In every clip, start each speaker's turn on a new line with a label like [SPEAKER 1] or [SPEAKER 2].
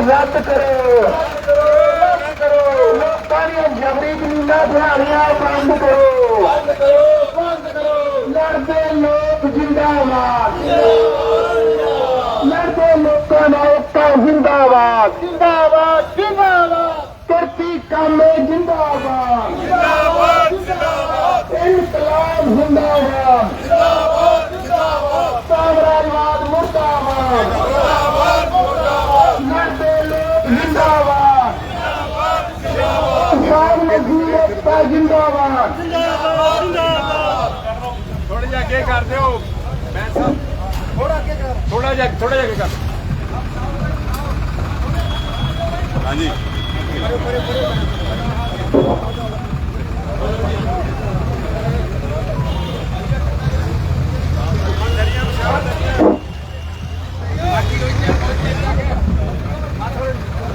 [SPEAKER 1] ਰੱਦ ਕਰੋ ਰੱਦ ਕਰੋ ਲੋਕਾਂ ਦੀਆਂ ਜਬਰੀ ਜ਼ਮੀਨਾਂ ਦਿਹਾੜੀਆਂ ਬੰਦ ਕਰੋ ਬੰਦ ਕਰੋ ਬੰਦ ਕਰੋ ਲੜਦੇ ਲੋਕ ਜਿੰਦਾਬਾਦ ਲੜਦੇ ਲੋਕਾਂ ਦਾ ਏਕਤਾ ਜਿੰਦਾਬਾਦ ਜਿੰਦਾਬਾਦ ਜਿੰਦਾਬਾਦ ਜਿੰਦਾਬਾਦ। ਜਿੰਦਾਬਾਦ ਜਿੰਦਾਬਾਦ ਮਜ਼ਦੂਰ ਏਕਤਾ ਜਿੰਦਾਬਾਦ।
[SPEAKER 2] ਥੋੜਾ ਜਿਹਾ ਅੱਗੇ ਕਰ ਦਿਓ। ਮੈਂ ਸਾਹਿਬ ਥੋੜਾ ਅੱਗੇ ਕਰ। ਥੋੜਾ ਜਿਹਾ ਥੋੜਾ ਜਿਹਾ ਅੱਗੇ ਕਰ। ਹਾਂਜੀ।
[SPEAKER 1] ਬੈਠੋ ਬੈਠੋ ਮੇਰੇ ਵੀ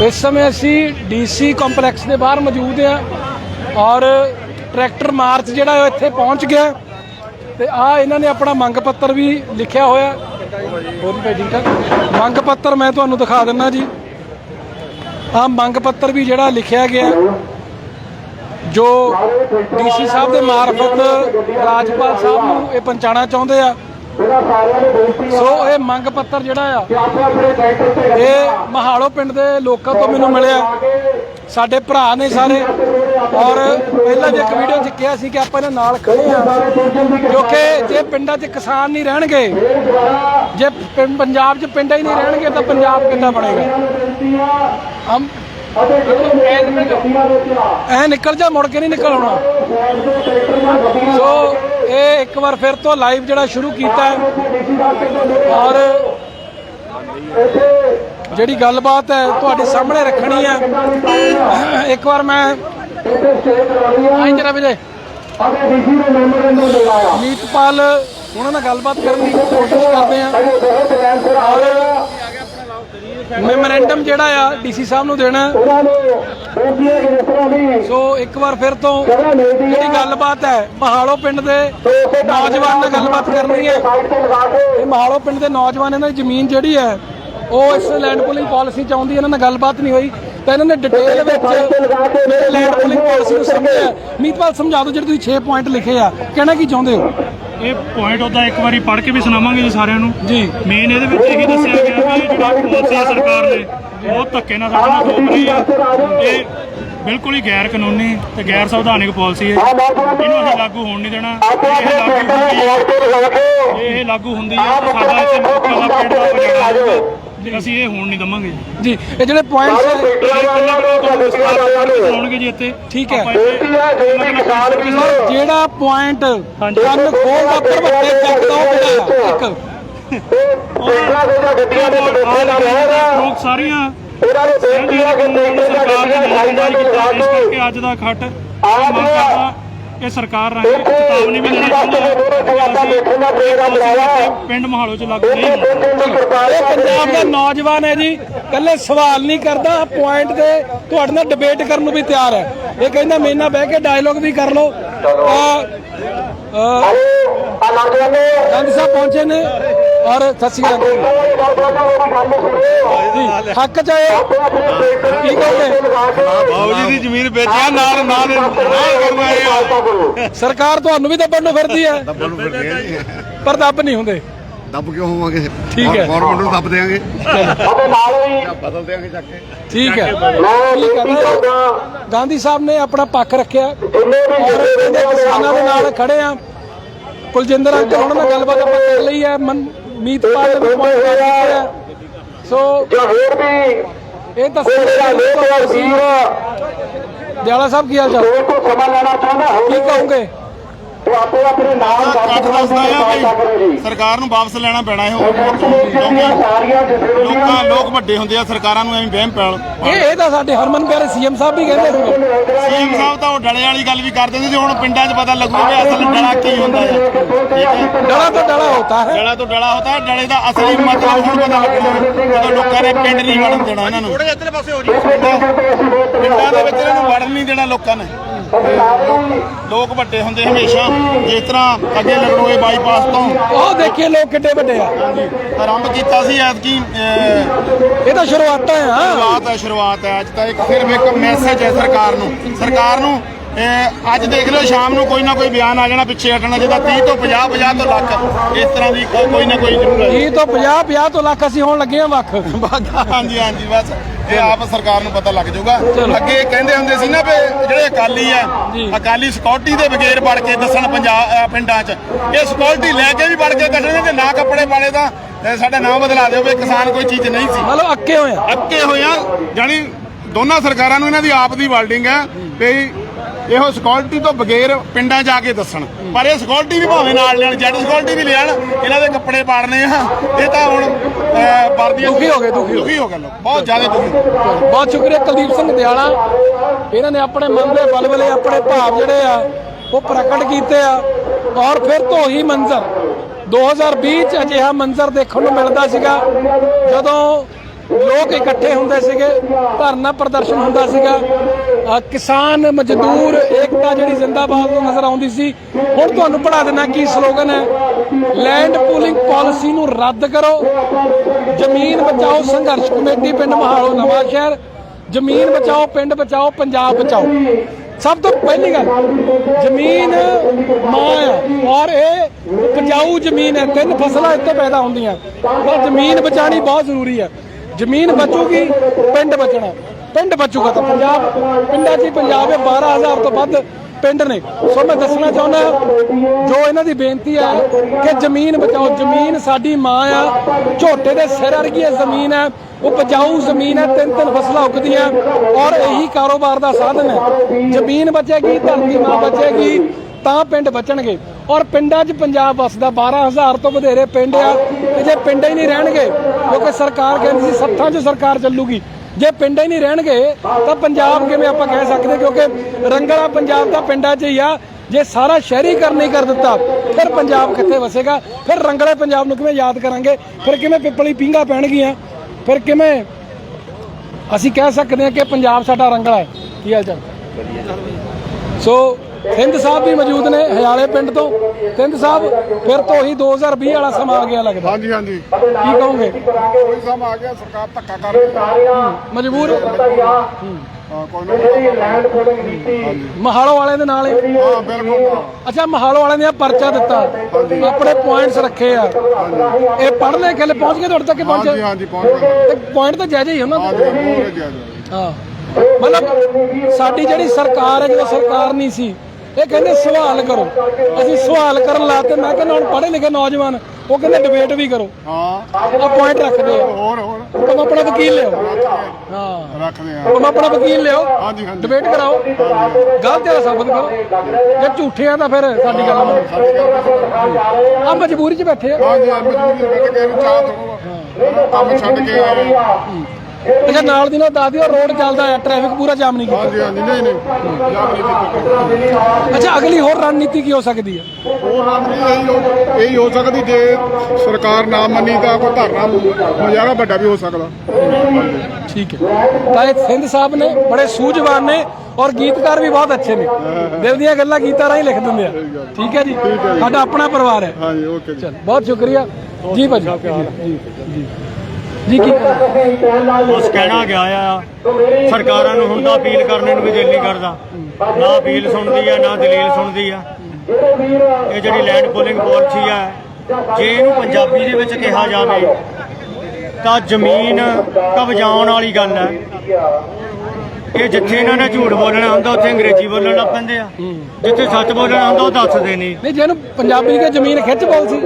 [SPEAKER 3] ਇਸ ਸਮੇਂ ਅਸੀਂ ਡੀਸੀ ਕੰਪਲੈਕਸ ਦੇ ਬਾਹਰ ਮੌਜੂਦ ਹਾਂ ਔਰ ਟਰੈਕਟਰ ਮਾਰਚ ਜਿਹੜਾ ਇੱਥੇ ਪਹੁੰਚ ਗਿਆ ਤੇ ਆ ਇਹਨਾਂ ਨੇ ਆਪਣਾ ਮੰਗ ਪੱਤਰ ਵੀ ਲਿਖਿਆ ਹੋਇਆ ਹੋਰ ਵੀ ਠੀਕ ਠਾਕ? ਮੰਗ ਪੱਤਰ ਮੈਂ ਤੁਹਾਨੂੰ ਦਿਖਾ ਦਿੰਦਾ ਜੀ। ਆ ਮੰਗ ਪੱਤਰ ਵੀ ਜਿਹੜਾ ਲਿਖਿਆ ਗਿਆ ਜੋ ਡੀਸੀ ਸਾਹਿਬ ਦੇ ਮਾਰਫਤ ਰਾਜਪਾਲ ਸਾਹਿਬ ਨੂੰ ਇਹ ਪਹੁੰਚਾਉਣਾ ਚਾਹੁੰਦੇ ਆ। ਸੋ ਇਹ ਮੰਗ ਪੱਤਰ ਜਿਹੜਾ ਆ, ਇਹ ਮਹਾਲੋ ਪਿੰਡ ਦੇ ਲੋਕਾਂ ਤੋਂ ਮੈਨੂੰ ਮਿਲਿਆ। ਸਾਡੇ ਭਰਾ ਨੇ ਸਾਰੇ। ਔਰ ਪਹਿਲਾਂ ਵੀ ਇੱਕ ਵੀਡੀਓ 'ਚ ਕਿਹਾ ਸੀ ਕਿ ਆਪਾਂ ਇਹਨਾਂ ਨਾਲ ਖੜੇ ਆ। ਕਿਉਂਕਿ ਜੇ ਪਿੰਡਾਂ 'ਚ ਕਿਸਾਨ ਨਹੀਂ ਰਹਿਣਗੇ, ਜੇ ਪੰਜਾਬ 'ਚ ਪਿੰਡ ਹੀ ਨਹੀਂ ਰਹਿਣਗੇ, ਤਾਂ ਪੰਜਾਬ ਕਿੱਦਾਂ ਬਣੇਗਾ? ਹਮ ਐ ਨਿਕਲ ਜਾ ਮੁੜ ਕੇ ਨਹੀਂ ਨਿਕਲ ਆਉਣਾ। ਸੋ ਇਹ ਇੱਕ ਵਾਰ ਫਿਰ ਤੋਂ ਲਾਈਵ ਜਿਹੜਾ ਸ਼ੁਰੂ ਕੀਤਾ ਔਰ ਜਿਹੜੀ ਗੱਲਬਾਤ ਹੈ ਤੁਹਾਡੇ ਸਾਹਮਣੇ ਰੱਖਣੀ ਹੈ। ਇੱਕ ਵਾਰ ਮੈਂ ਆਈ ਜਰਾ ਵੀਰੇ। ਮੀਤਪਾਲ ਉਹਨਾਂ ਨਾਲ ਗੱਲਬਾਤ ਕਰਨ ਦੀ ਕੋਸ਼ਿਸ਼ ਕਰਦੇ ਆ।
[SPEAKER 1] ਅਜੇ ਬਹੁਤ ਲੈਣ ਸਿਰ ਆ ਰਹੇ ਆ
[SPEAKER 3] ਮੈਮੋਰੈਂਡਮ ਜਿਹੜਾ ਆ ਡੀਸੀ ਸਾਹਿਬ ਨੂੰ ਦੇਣਾ। ਸੋ ਇੱਕ ਵਾਰ ਫਿਰ ਤੋਂ ਜਿਹੜੀ ਗੱਲਬਾਤ ਹੈ ਮਹਾਲੋ ਪਿੰਡ ਦੇ ਨੌਜਵਾਨ ਨਾਲ ਗੱਲਬਾਤ ਕਰਨੀ ਹੈ। ਇਹ ਮਹਾਲੋ ਪਿੰਡ ਦੇ ਨੌਜਵਾਨਾਂ ਦੀ ਜ਼ਮੀਨ ਜਿਹੜੀ ਹੈ ਉਹ ਇਸ ਲੈਂਡ ਪੁਲਿੰਗ ਪਾਲਿਸੀ ਚ ਆਉਂਦੀ ਇਹਨਾਂ ਨਾਲ ਗੱਲਬਾਤ ਨਹੀਂ ਹੋਈ। ਤਾਂ ਇਹਨਾਂ ਨੇ ਡਿਟੇਲ ਵਿੱਚ ਲੈਂਡ ਪੁਲਿੰਗ ਪਾਲਿਸੀ ਨੂੰ ਸਮਝਿਆ। ਮੀਤਪਾਲ ਸਮਝਾ ਦਿਓ ਜਿਹੜੇ ਤੁਸੀਂ 6 ਪੁਆਇੰਟ ਲਿਖੇ ਆ। ਕਹਿਣਾ ਕੀ ਚਾਹੁੰਦੇ ਹੋ?
[SPEAKER 4] ਇਹ ਪੁਆਇੰਟ ਉਹਦਾ ਇੱਕ ਵਾਰੀ ਪੜ੍ਹ ਕੇ ਵੀ ਸੁਣਾਵਾਂਗੇ ਜੀ ਸਾਰਿਆਂ ਨੂੰ।
[SPEAKER 3] ਜੀ।
[SPEAKER 4] ਮੇਨ ਇਹਦੇ ਵਿੱਚ ਇਹੀ ਦੱਸਿਆ ਗਿਆ ਵੀ ਜਿਹੜਾ ਪਾਲਿਸੀ ਹੈ ਸਰਕਾਰ ਨੇ ਉਹ ਧੱਕੇ ਨਾਲ ਸਾਡੇ ਨਾਲ ਥੋਪ ਰਹੀ ਹੈ ਇਹ ਬਿਲਕੁਲ ਹੀ ਗੈਰ ਕਾਨੂੰਨੀ ਤੇ ਗੈਰ ਸੰਵਿਧਾਨਿਕ ਪਾਲਿਸੀ ਹੈ। ਇਹਨੂੰ ਅਸੀਂ ਲਾਗੂ ਹੋਣ ਨਹੀਂ ਦੇਣਾ। ਇਹ ਲਾਗੂ ਹੁੰਦੀ ਹੈ। ਸਾਡਾ ਇੱਥੇ ਮੁੱਖਾ ਦਾ ਪਿੰਡ ਦਾ। ਅਸੀਂ ਇਹ ਹੋਣ ਨਹੀਂ ਦਵਾਂਗੇ ਜੀ।
[SPEAKER 3] ਜੀ ਇਹ ਜਿਹੜੇ ਪੁਆਇੰਟਸ
[SPEAKER 1] ਨੂੰ ਜਾਂ ਗੱਡੀਆਂ ਵਾਲਿਆਂ ਨੂੰ।
[SPEAKER 4] ਸੁਣਾਉਣਗੇ ਜੀ ਇੱਥੇ।
[SPEAKER 3] ਠੀਕ ਹੈ। ਜਿਹੜਾ ਪੁਆਇੰਟ। ਕੰਨ ਖੋਲਦਾ ਪਰਵੱਤੇ ਚੱਕਦਾ ਉਹ ਕਿਹੜਾ ਇੱਕ।
[SPEAKER 1] ਦੇ ਦੇ
[SPEAKER 4] ਲੋਕ ਸਾਰੀਆਂ
[SPEAKER 1] ਉਹਨਾਂ ਨੂੰ ਬੇਨਤੀ ਹੈ ਕਿ
[SPEAKER 4] ਸਰਕਾਰ ਨੇ
[SPEAKER 1] ਲਗਾ
[SPEAKER 4] ਇਸ
[SPEAKER 1] ਕੇ
[SPEAKER 4] ਕਰਕੇ ਅੱਜ ਦਾ ਖੱਟ
[SPEAKER 1] ਆਪ
[SPEAKER 4] ਇਹ ਸਰਕਾਰ ਰਾਹੀਂ ਚੇਤਾਵਨੀ ਵੀ ਦੇਣਾ
[SPEAKER 1] ਡੀਸੀ ਦਫ਼ਤਰ ਦੇ ਮੂਹਰੇ ਜਵਾਬਾਂ ਬੈਠਣ ਦਾ ਪ੍ਰੋਗਰਾਮ ਲਾਇਆ
[SPEAKER 4] ਪਿੰਡ ਮਹਾਲੋ ਚ ਲਾਗੂ ਨਹੀਂ
[SPEAKER 3] ਇਹ ਪੰਜਾਬ ਦਾ ਨੌਜਵਾਨ ਹੈ ਜੀ ਕੱਲੇ ਸਵਾਲ ਨਹੀਂ ਕਰਦਾ ਪੁਆਇੰਟ ਤੇ ਤੁਹਾਡੇ ਨਾਲ ਡਿਬੇਟ ਕਰਨ ਨੂੰ ਵੀ ਤਿਆਰ ਹੈ। ਇਹ ਕਹਿੰਦਾ ਮੇਰੇ ਨਾਲ ਬਹਿ ਕੇ ਡਾਇਲੋਗ ਵੀ ਕਰ ਲਓ। ਗਾਂਧੀ ਸਾਹਿਬ ਪਹੁੰਚੇ ਨੇ ਔਰ ਸਤਿ ਸ਼੍ਰੀ ਅਕਾਲ। ਜੀ ਹੱਕ ਚ ਆਏ। ਕੀ
[SPEAKER 2] ਬਾਬੂ ਜੀ ਦੀ ਜ਼ਮੀਨ ਵੇਚਿਆ ਨਾਲ ਨਾਲ
[SPEAKER 3] ਸਰਕਾਰ ਤੁਹਾਨੂੰ ਵੀ ਦੱਬਣ ਨੂੰ ਫਿਰਦੀ ਹੈ। ਪਰ ਦੱਬ ਨਹੀਂ ਹੁੰਦੇ।
[SPEAKER 5] ਦੱਬ ਕਿਉਂ ਹੋਵਾਂਗੇ।
[SPEAKER 3] ਠੀਕ ਹੈ।
[SPEAKER 5] ਗਵਰਨਮੈਂਟ ਨੂੰ ਦੱਬ ਦੇਾਂਗੇ
[SPEAKER 1] ਅਤੇ ਨਾਲ ਹੀ
[SPEAKER 5] ਬਦਲ ਦੇਾਂਗੇ ਚੱਕ ਕੇ।
[SPEAKER 3] ਠੀਕ ਹੈ।
[SPEAKER 1] ਮੈਂ ਬੇਨਤੀ? ਕਰਦਾ
[SPEAKER 3] ਗਾਂਧੀ ਸਾਹਿਬ ਨੇ ਆਪਣਾ ਪੱਖ ਰੱਖਿਆ।
[SPEAKER 1] ਜਿੰਨੇ ਵੀ
[SPEAKER 3] ਔਰ ਕਿਸਾਨਾਂ ਦੇ ਨਾਲ ਖੜੇ ਆ। ਕੁਲਜਿੰਦਰ ਅੰਕਲ ਉਹਨਾਂ ਨਾਲ ਗੱਲਬਾਤ ਆਪਾਂ ਕਰ ਲਈ ਹੈ ਮਨ- ਮੀਤਪਾਲ ਨੇ ਵੀ point ਕਰ ਦਿੱਤੇ ਆ। ਸੋ
[SPEAKER 1] ਜਾਂ ਹੋਰ ਵੀ
[SPEAKER 3] ਇਹ
[SPEAKER 1] ਕੋਈ ਮੇਰਾ
[SPEAKER 3] ਦੱਸੋ।
[SPEAKER 1] ਲੋਕਵਾਰ ਵੀਰ
[SPEAKER 3] ਦਿਆਲਾ ਸਾਹਿਬ ਕੀ ਹਾਲ ਚਾਲ?
[SPEAKER 6] ਜੇ ਕੋਈ ਸਮਾਂ ਲੈਣਾ ਚਾਹੁੰਦਾ
[SPEAKER 3] ਕੀ
[SPEAKER 6] ਹੋਵੇ
[SPEAKER 3] ਕਹੋਗੇ?
[SPEAKER 6] ਤੇ ਆਪੋ ਆਪਣੇ ਨਾਮ
[SPEAKER 5] ਕੱਟ ਦੱਸਦਾ ਆ
[SPEAKER 6] ਕਰੋ ਜੀ।
[SPEAKER 5] ਵੀ ਸਰਕਾਰ ਨੂੰ ਵਾਪਸ ਲੈਣਾ ਪੈਣਾ ਹੈ ਉਹ
[SPEAKER 6] ਐਕਸੀਲੈਂਸ ਦੀਆਂ ਸਾਰੀਆਂ ਜਥੇਬੰਦੀਆਂ
[SPEAKER 5] ਲੋਕਾਂ ਲੋਕ ਵੱਡੇ ਹੁੰਦੇ ਆ ਸਰਕਾਰਾਂ ਨੂੰ ਐਵੇਂ ਵਹਿਮ ਪੈਲ
[SPEAKER 3] ਇਹ ਇਹ ਤਾਂ ਸਾਡੇ ਹਰਮਨ ਪਿਆਰੇ ਸੀਐਮ ਸਾਹਿਬ ਵੀ ਕਹਿੰਦੇ ਸੀ।
[SPEAKER 5] ਸੀਐਮ ਸਾਹਿਬ ਤਾਂ ਉਹ ਡਲੇ ਵਾਲੀ ਗੱਲ ਵੀ ਕਰ ਦਿੰਦੇ ਸੀ ਹੁਣ ਪਿੰਡਾਂ 'ਚ ਪਤਾ ਲੱਗੂ ਵੀ ਅਸਲ ਡਲਾ ਕੀ ਹੁੰਦਾ ਹੈ।
[SPEAKER 3] ਡਲਾ ਤੋਂ ਡਲਾ ਹੋਤਾ ਹੈ।
[SPEAKER 5] ਡਲਾ ਤੋਂ ਡਲਾ ਹੁੰਦਾ ਹੈ ਡਲੇ ਦਾ ਅਸਲੀ ਮਤਲਬ ਹੁਣ ਪਤਾ ਲੱਗਣਾ ਜਦੋਂ ਲੋਕਾਂ ਨੇ ਪਿੰਡ ਨਹੀਂ ਵੜਨ ਦੇਣਾ ਇਹਨਾਂ ਨੂੰ। ਥੋੜੇ ਇੱਧਰ ਪਾਸੇ ਹੋ ਜੀ ਪਿੰਡਾਂ ਦੇ ਵਿੱਚ ਇਹਨਾਂ ਨੂੰ ਵੜਨ ਨਹੀਂ ਦੇਣਾ ਲੋਕਾਂ ਨੇ। ਲੋਕ ਵੱਡੇ ਹੁੰਦੇ ਹਮੇਸ਼ਾ ਜਿਸ ਤਰ੍ਹਾਂ ਅੱਗੇ ਲਗੜੋਏ ਬਾਈਪਾਸ ਤੋਂ।
[SPEAKER 3] ਉਹ ਦੇਖੀਏ ਲੋਕ ਕਿੱਡੇ ਵੱਡੇ ਆ।
[SPEAKER 5] ਆਰੰਭ ਕੀਤਾ ਸੀ ਐਤਕੀ
[SPEAKER 3] ਇਹ ਤਾਂ ਸ਼ੁਰੂਆਤਾਂ ਆ।
[SPEAKER 5] ਸ਼ੁਰੂਆਤ ਹੈ ਸ਼ੁਰੂਆਤ ਹੈ। ਅੱਜ ਤਾਂ ਇੱਕ ਸਿਰਫ ਇੱਕ ਮੈਸੇਜ ਹੈ ਸਰਕਾਰ ਨੂੰ। ਸਰਕਾਰ ਨੂੰ ਅੱਜ ਦੇਖ ਲਓ ਸ਼ਾਮ ਨੂੰ ਕੋਈ ਨਾ ਕੋਈ ਬਿਆਨ ਆ ਜਾਣਾ ਪਿੱਛੇ ਹਟਣਾ ਜਿਹਦਾ 30 ਤੋਂ 50 50 ਤੋਂ ਲੱਖ ਇਸ ਤਰ੍ਹਾਂ ਦੀ ਕੋਈ ਨਾ ਕੋਈ ਜ਼ਰੂਰ ਹੈ
[SPEAKER 3] 30 ਤੋਂ 50 50 ਤੋਂ ਲੱਖ ਅਸੀਂ ਹੋਣ ਲੱਗੇ ਆ ਵੱਖ।
[SPEAKER 5] ਹਾਂਜੀ ਹਾਂਜੀ ਬਸ। ਇਹ ਆਪ ਸਰਕਾਰ ਨੂੰ ਪਤਾ ਲੱਗ ਜਾਊਗਾ। ਅੱਗੇ ਕਹਿੰਦੇ ਹੁੰਦੇ ਸੀ ਨਾ ਵੀ ਜਿਹੜੇ ਅਕਾਲੀ ਆ ਅਕਾਲੀ ਸਿਕਿਉਰਿਟੀ ਦੇ ਬਗੈਰ ਵੜ ਕੇ ਦੱਸਣ ਪੰਜਾਬ ਪਿੰਡਾਂ 'ਚ। ਇਹ ਸਿਕਿਉਰਿਟੀ ਲੈ ਕੇ ਵੀ ਵੜ ਕੇ ਦੱਸਣਗੇ ਤੇ ਨਾ ਕੱਪੜੇ ਵਾਲੇ ਤਾਂ ਸਾਡਾ ਨਾਮ ਬਦਲਾ ਦਿਓ ਵੀ ਕਿਸਾਨ ਕੋਈ ਚੀਜ਼ ਨਹੀਂ ਸੀ।
[SPEAKER 3] ਮਤਲਬ ਅੱਕੇ ਹੋਏ ਆ।
[SPEAKER 5] ਅੱਕੇ ਹੋਇਆ ਜਾਨੀ ਦੋਨਾਂ ਸਰਕਾਰਾਂ ਨੂੰ ਇਹਨਾਂ ਦੀ ਆਪ ਦੀ ਵਰਡਿੰਗ ਹੈ ਵੀ ਇਹੋ ਸਿਕਿਉਰਿਟੀ ਤੋਂ ਬਗੈਰ ਪਿੰਡਾਂ ਜਾ ਕੇ ਦੱਸਣ। ਪਰ ਇਹ ਸਿਕਿਉਰਿਟੀ ਵੀ ਭਾਵੇਂ ਨਾਲ ਲੈਣ ਜੈਡ ਸਿਕਿਉਰਿਟੀ ਵੀ ਲੈਣ ਇਹਨਾਂ ਦੇ ਕੱਪੜੇ ਪਾੜਨੇ ਆ। ਇਹ ਤਾਂ ਹੁਣ ਵਰਦੀਆਂ
[SPEAKER 3] ਦੁਖੀ ਹੋ ਗਏ, ਦੁਖੀ ਹੋ
[SPEAKER 5] ਦੁਖੀ ਹੋ ਗਏ ਲੋਕ ਬਹੁਤ ਜ਼ਿਆਦਾ ਦੁਖੀ
[SPEAKER 3] ਬਹੁਤ ਸ਼ੁਕਰੀਆ ਕੁਲਦੀਪ ਸਿੰਘ ਦਿਆਲਾ। ਇਹਨਾਂ ਨੇ ਆਪਣੇ ਮਨ ਦੇ ਬਲਬਲੇ ਆਪਣੇ ਭਾਵ ਜਿਹੜੇ ਆ ਉਹ ਪ੍ਰਗਟ ਕੀਤੇ ਆ। ਔਰ ਫਿਰ ਤੋਂ ਹੀ ਮੰਜ਼ਰ। 2020 ਚ ਅਜਿਹਾ ਮੰਜ਼ਰ ਦੇਖਣ ਨੂੰ ਮਿਲਦਾ ਸੀਗਾ ਜਦੋਂ ਲੋਕ ਇਕੱਠੇ ਹੁੰਦੇ ਸੀਗੇ, ਧਰਨਾ ਪ੍ਰਦਰਸ਼ਨ ਹੁੰਦਾ ਸੀਗਾ। ਕਿਸਾਨ ਮਜ਼ਦੂਰ ਏਕਤਾ ਜਿਹੜੀ ਜ਼ਿੰਦਾਬਾਦ ਨੂੰ ਨਜ਼ਰ ਆਉਂਦੀ ਸੀ। ਹੁਣ ਤੁਹਾਨੂੰ ਪੜਾ ਦੇਣਾ ਕੀ ਸਲੋਗਨ ਹੈ? ਲੈਂਡ ਪੂਲਿੰਗ ਪਾਲਿਸੀ ਨੂੰ ਰੱਦ ਕਰੋ। ਜ਼ਮੀਨ ਬਚਾਓ, ਸੰਘਰਸ਼ ਕਮੇਟੀ ਪਿੰਡ ਮਹਾਲੋ ਨਵਾਂ ਸ਼ਹਿਰ। ਜ਼ਮੀਨ ਬਚਾਓ, ਪਿੰਡ ਬਚਾਓ, ਪੰਜਾਬ ਬਚਾਓ। ਸਭ ਤੋਂ ਪਹਿਲੀ ਗੱਲ, ਜ਼ਮੀਨ ਮਾਂ ਆ। ਔਰ ਇਹ ਉਪਜਾਊ ਜ਼ਮੀਨ ਹੈ। ਤਿੰਨ ਫਸਲਾਂ ਇੱਥੇ ਪੈਦਾ ਹੁੰਦੀਆਂ। ਪਰ ਜ਼ਮੀਨ ਬਚਾਣੀ ਬਹੁਤ ਜ਼ਰੂਰੀ ਹੈ। ਜ਼ਮੀਨ ਬਚੂਗੀ, ਪਿੰਡ ਬਚਣਾ। ਪਿੰਡ ਬਚੂਗਾ ਤਾਂ ਪੰਜਾਬ। ਪਿੰਡਾਂ 'ਚ ਹੀ ਪੰਜਾਬ ਹੈ 12000 ਤੋਂ ਵੱਧ ਪਿੰਡ ਨੇ। ਸੋ ਮੈਂ ਦੱਸਣਾ ਚਾਹੁੰਦਾ ਜੋ ਇਹਨਾਂ ਦੀ ਬੇਨਤੀ ਹੈ ਕਿ ਜ਼ਮੀਨ ਬਚਾਓ। ਜ਼ਮੀਨ ਸਾਡੀ ਮਾਂ ਆ। ਝੋਟੇ ਦੇ ਸਿਰ ਵਰਗੀ ਜ਼ਮੀਨ ਹੈ। ਉਪਜਾਊ ਜ਼ਮੀਨ ਹੈ, ਤਿੰਨ ਤਿੰਨ ਫਸਲਾਂ ਉੱਗਦੀਆਂ ਔਰ ਇਹੀ ਕਾਰੋਬਾਰ ਦਾ ਸਾਧਨ ਹੈ। ਜ਼ਮੀਨ ਬਚੇਗੀ, ਧਰਤੀ ਮਾਂ ਬਚੇਗੀ। ਤਾਂ ਪਿੰਡ ਬਚਣਗੇ। ਔਰ ਪਿੰਡਾਂ 'ਚ ਪੰਜਾਬ ਵਸਦਾ 12000 ਤੋਂ ਵਧੇਰੇ ਪਿੰਡ ਆ ਤੇ ਜੇ ਪਿੰਡ ਹੀ ਨਹੀਂ ਰਹਿਣਗੇ ਕਿਉਂਕਿ ਸਰਕਾਰ ਕਹਿੰਦੀ ਸੀ ਸੱਥਾਂ 'ਚ ਸਰਕਾਰ ਚੱਲੂਗੀ। ਜੇ ਪਿੰਡ ਹੀ ਨਹੀਂ ਰਹਿਣਗੇ ਤਾਂ ਪੰਜਾਬ ਕਿਵੇਂ ਆਪਾਂ ਕਹਿ ਸਕਦੇ ਕਿਉਂਕਿ ਰੰਗਲਾ ਪੰਜਾਬ ਤਾਂ ਪਿੰਡਾਂ 'ਚ ਹੀ ਆ। ਜੇ ਸਾਰਾ ਸ਼ਹਿਰੀਕਰਨ ਨਹੀਂ ਕਰ ਦਿੱਤਾ ਫਿਰ ਪੰਜਾਬ ਕਿੱਥੇ ਵਸੇਗਾ? ਫਿਰ ਰੰਗਲੇ ਪੰਜਾਬ ਨੂੰ ਕਿਵੇਂ ਯਾਦ ਕਰਾਂਗੇ? ਫਿਰ ਕਿਵੇਂ ਪਿੱਪਲੀ ਪਿੰਗਾ ਪੈਣਗੀਆਂ? ਫਿਰ ਕਿਵੇਂ ਅਸੀਂ ਕਹਿ ਸਕਦੇ ਹਾਂ ਕਿ ਪੰਜਾਬ ਸਾਡਾ ਰੰਗਲਾ ਹੈ? ਕੀ ਹਾਲ ਚਾਲ? ਸੋ ਸਿੰਧ ਸਾਹਿਬ ਵੀ ਮੌਜੂਦ ਨੇ ਹਯਾਲੇ ਪਿੰਡ ਤੋਂ। ਸਿੰਧ ਸਾਹਿਬ ਫਿਰ ਤੋਂ ਹੀ 2020 ਵਾਲਾ ਸਮਾਂ ਆ ਗਿਆ ਲੱਗਦਾ।
[SPEAKER 5] ਹਾਂਜੀ ਹਾਂਜੀ।
[SPEAKER 3] ਕੀ ਕਹੋਗੇ?
[SPEAKER 5] ਕੋਈ ਸਮਾਂ ਆ ਗਿਆ ਸਰਕਾਰ ਧੱਕਾ ਕਰ ਰਹੀ ਹੈ।
[SPEAKER 3] ਮਜਬੂਰ?
[SPEAKER 5] ਹਾਂ, ਕੋਈ ਨਾ।
[SPEAKER 6] ਲੈਂਡ ਪੂਲਿੰਗ ਨੀਤੀ
[SPEAKER 3] ਮਹਾਲੋ ਵਾਲਿਆਂ ਦੇ ਨਾਲ ਹੀ?
[SPEAKER 5] ਹਾਂ ਬਿਲਕੁਲ।
[SPEAKER 3] ਅੱਛਾ ਮਹਾਲੋ ਵਾਲਿਆਂ ਨੇ ਪਰਚਾ ਦਿੱਤਾ। ਆਪਣੇ ਪੁਆਇੰਟਸ ਰੱਖੇ ਆ। ਇਹ ਪੜ੍ਹ ਲੈ ਕੇ ਪਹੁੰਚ ਗਏ ਤੁਹਾਡੇ ਤੱਕ
[SPEAKER 5] ਹਾਂਜੀ
[SPEAKER 3] ਪਹੁੰਚੇ
[SPEAKER 5] ਹਾਂਜੀ ਪਹੁੰਚ ਗਏ।
[SPEAKER 3] ਤੇ ਪੁਆਇੰਟ ਤਾਂ ਜਾਇਜ਼ ਹੀ ਉਹਨਾਂ ਦੇ
[SPEAKER 5] ਹਾਂਜੀ
[SPEAKER 3] ਹਾਂ। ਮਤਲਬ ਸਾਡੀ ਜਿਹੜੀ ਸਰਕਾਰ ਹੈ ਜਦੋਂ ਸਰਕਾਰ ਨਹੀਂ ਸੀ ਇਹ ਕਹਿੰਦੇ ਸਵਾਲ ਕਰੋ। ਅਸੀਂ ਸਵਾਲ ਕਰਨ ਲਾਤੇ ਮੈਂ ਕਹਿੰਦਾ ਹੁਣ ਪੜ੍ਹੇ ਲਿਖੇ ਨੌਜਵਾਨ ਉਹ ਕਹਿੰਦੇ ਡਿਬੇਟ ਵੀ ਕਰੋ।
[SPEAKER 5] ਹਾਂ।
[SPEAKER 3] ਆ ਪੁਆਇੰਟ ਰੱਖਦੇ ਆ।
[SPEAKER 5] ਹੋਰ ਹੋਰ।
[SPEAKER 3] ਤੁਮ ਆਪਣਾ ਵਕੀਲ ਲਿਓ ਹਾਂ।
[SPEAKER 5] ਰੱਖਦੇ ਆ।
[SPEAKER 3] ਤੁਮ ਆਪਣਾ ਵਕੀਲ ਲਿਓ
[SPEAKER 5] ਹਾਂਜੀ ਹਾਂਜੀ।
[SPEAKER 3] ਡਿਬੇਟ ਕਰਾਓ। ਗਲਤ ਹੈ ਸਾਬਤ ਕਰੋ। ਜੇ ਝੂਠੇ ਆ ਤਾਂ ਫਿਰ ਸਾਡੀ ਗੱਲ ਮੰਨੋ। ਆ ਮਜਬੂਰੀ 'ਚ ਬੈਠੇ ਆ।
[SPEAKER 5] ਹਾਂਜੀ ਹਾਂ ਮਜ਼ਦੂਰੀ ਬੈਠ ਕੇ ਵੀ ਚਾਹ ਥੋੜਾ ਕੰਮ ਛੱਡ ਕੇ ਆਏ
[SPEAKER 3] ਅੱਛਾ ਨਾਲ ਦੀ ਨਾਲ ਦੱਸ ਦਿਓ ਰੋਡ ਚੱਲਦਾ ਹੈ ਟ੍ਰੈਫਿਕ ਪੂਰਾ ਜਾਮ ਨਹੀਂ ਕੀਤਾ।
[SPEAKER 5] ਹਾਂਜੀ ਹਾਂਜੀ ਨਹੀਂ ਨਹੀਂ। ਜਾਮ ਨਹੀਂ ਕੀਤੀ।
[SPEAKER 3] ਅੱਛਾ ਅਗਲੀ ਹੋਰ ਰਣਨੀਤੀ ਕੀ ਹੋ ਸਕਦੀ ਹੈ?
[SPEAKER 5] ਉਹ ਰਣਨੀਤੀ ਇਹੀ ਹੋ ਇਹੀ ਹੋ ਸਕਦੀ ਜੇ ਸਰਕਾਰ ਨਾ ਮੰਨੀ ਤਾਂ ਕੋਈ ਧਰਨਾ ਮੁਜ਼ਾਹਰਾ ਵੱਡਾ ਵੀ ਹੋ ਸਕਦਾ।
[SPEAKER 3] ਠੀਕ ਹੈ। ਤਾਂ ਇਹ ਸਿੰਧ ਸਾਹਿਬ ਨੇ ਬੜੇ ਸੂਝਵਾਨ ਨੇ ਔਰ ਗੀਤਕਾਰ ਵੀ ਬਹੁਤ ਅੱਛੇ ਨੇ। ਦਿਲ ਦੀਆਂ ਗੱਲਾਂ ਗੀਤਾਂ ਰਾਹੀਂ ਲਿਖ ਦਿੰਦੇ ਆ। ਠੀਕ ਹੈ ਜੀ? ਸਾਡਾ ਆਪਣਾ ਪਰਿਵਾਰ ਹੈ।
[SPEAKER 5] ਹਾਂਜੀ ਓਕੇ ਜੀ।
[SPEAKER 3] ਚਲ ਬਹੁਤ ਸ਼ੁਕਰੀਆ। ਜੀ ਭਾਜੀ। ਜੀ ਜੀ। ਜੀ ਕੀ
[SPEAKER 7] ਬਸ ਕਹਿਣਾ ਗਿਆ ਆ? ਸਰਕਾਰਾਂ ਨੂੰ ਹੁਣ ਤਾਂ ਅਪੀਲ ਕਰਨੇ ਨੂੰ ਵੀ ਦਿਲ ਨਹੀਂ ਕਰਦਾ। ਨਾ ਅਪੀਲ ਸੁਣਦੀ ਆ ਨਾ ਦਲੀਲ ਸੁਣਦੀ ਆ। ਇਹ ਜਿਹੜੀ ਲੈਂਡ ਪੋਲਿੰਗ ਪਾਲਿਸੀ ਆ ਜੇ ਇਹਨੂੰ ਪੰਜਾਬੀ ਦੇ ਵਿੱਚ ਕਿਹਾ ਜਾਵੇ ਤਾਂ ਜ਼ਮੀਨ ਕਬਜ਼ਾਉਣ ਵਾਲੀ ਗੱਲ ਹੈ ਇਹ ਜਿੱਥੇ ਇਹਨਾਂ ਨੇ ਝੂਠ ਬੋਲਣਾ ਹੁੰਦਾ ਉੱਥੇ ਅੰਗਰੇਜ਼ੀ ਬੋਲਣ ਲੱਗ ਪੈਂਦੇ ਆ। ਜਿੱਥੇ ਸੱਚ ਬੋਲਣਾ ਹੁੰਦਾ ਉਹ ਦੱਸਦੇ ਨਹੀਂ।
[SPEAKER 3] ਨਹੀਂ ਜਿਹਨੂੰ ਪੰਜਾਬੀ ਦੀ ਜ਼ਮੀਨ ਖਿੱਚ ਬੋਲ ਸੀ।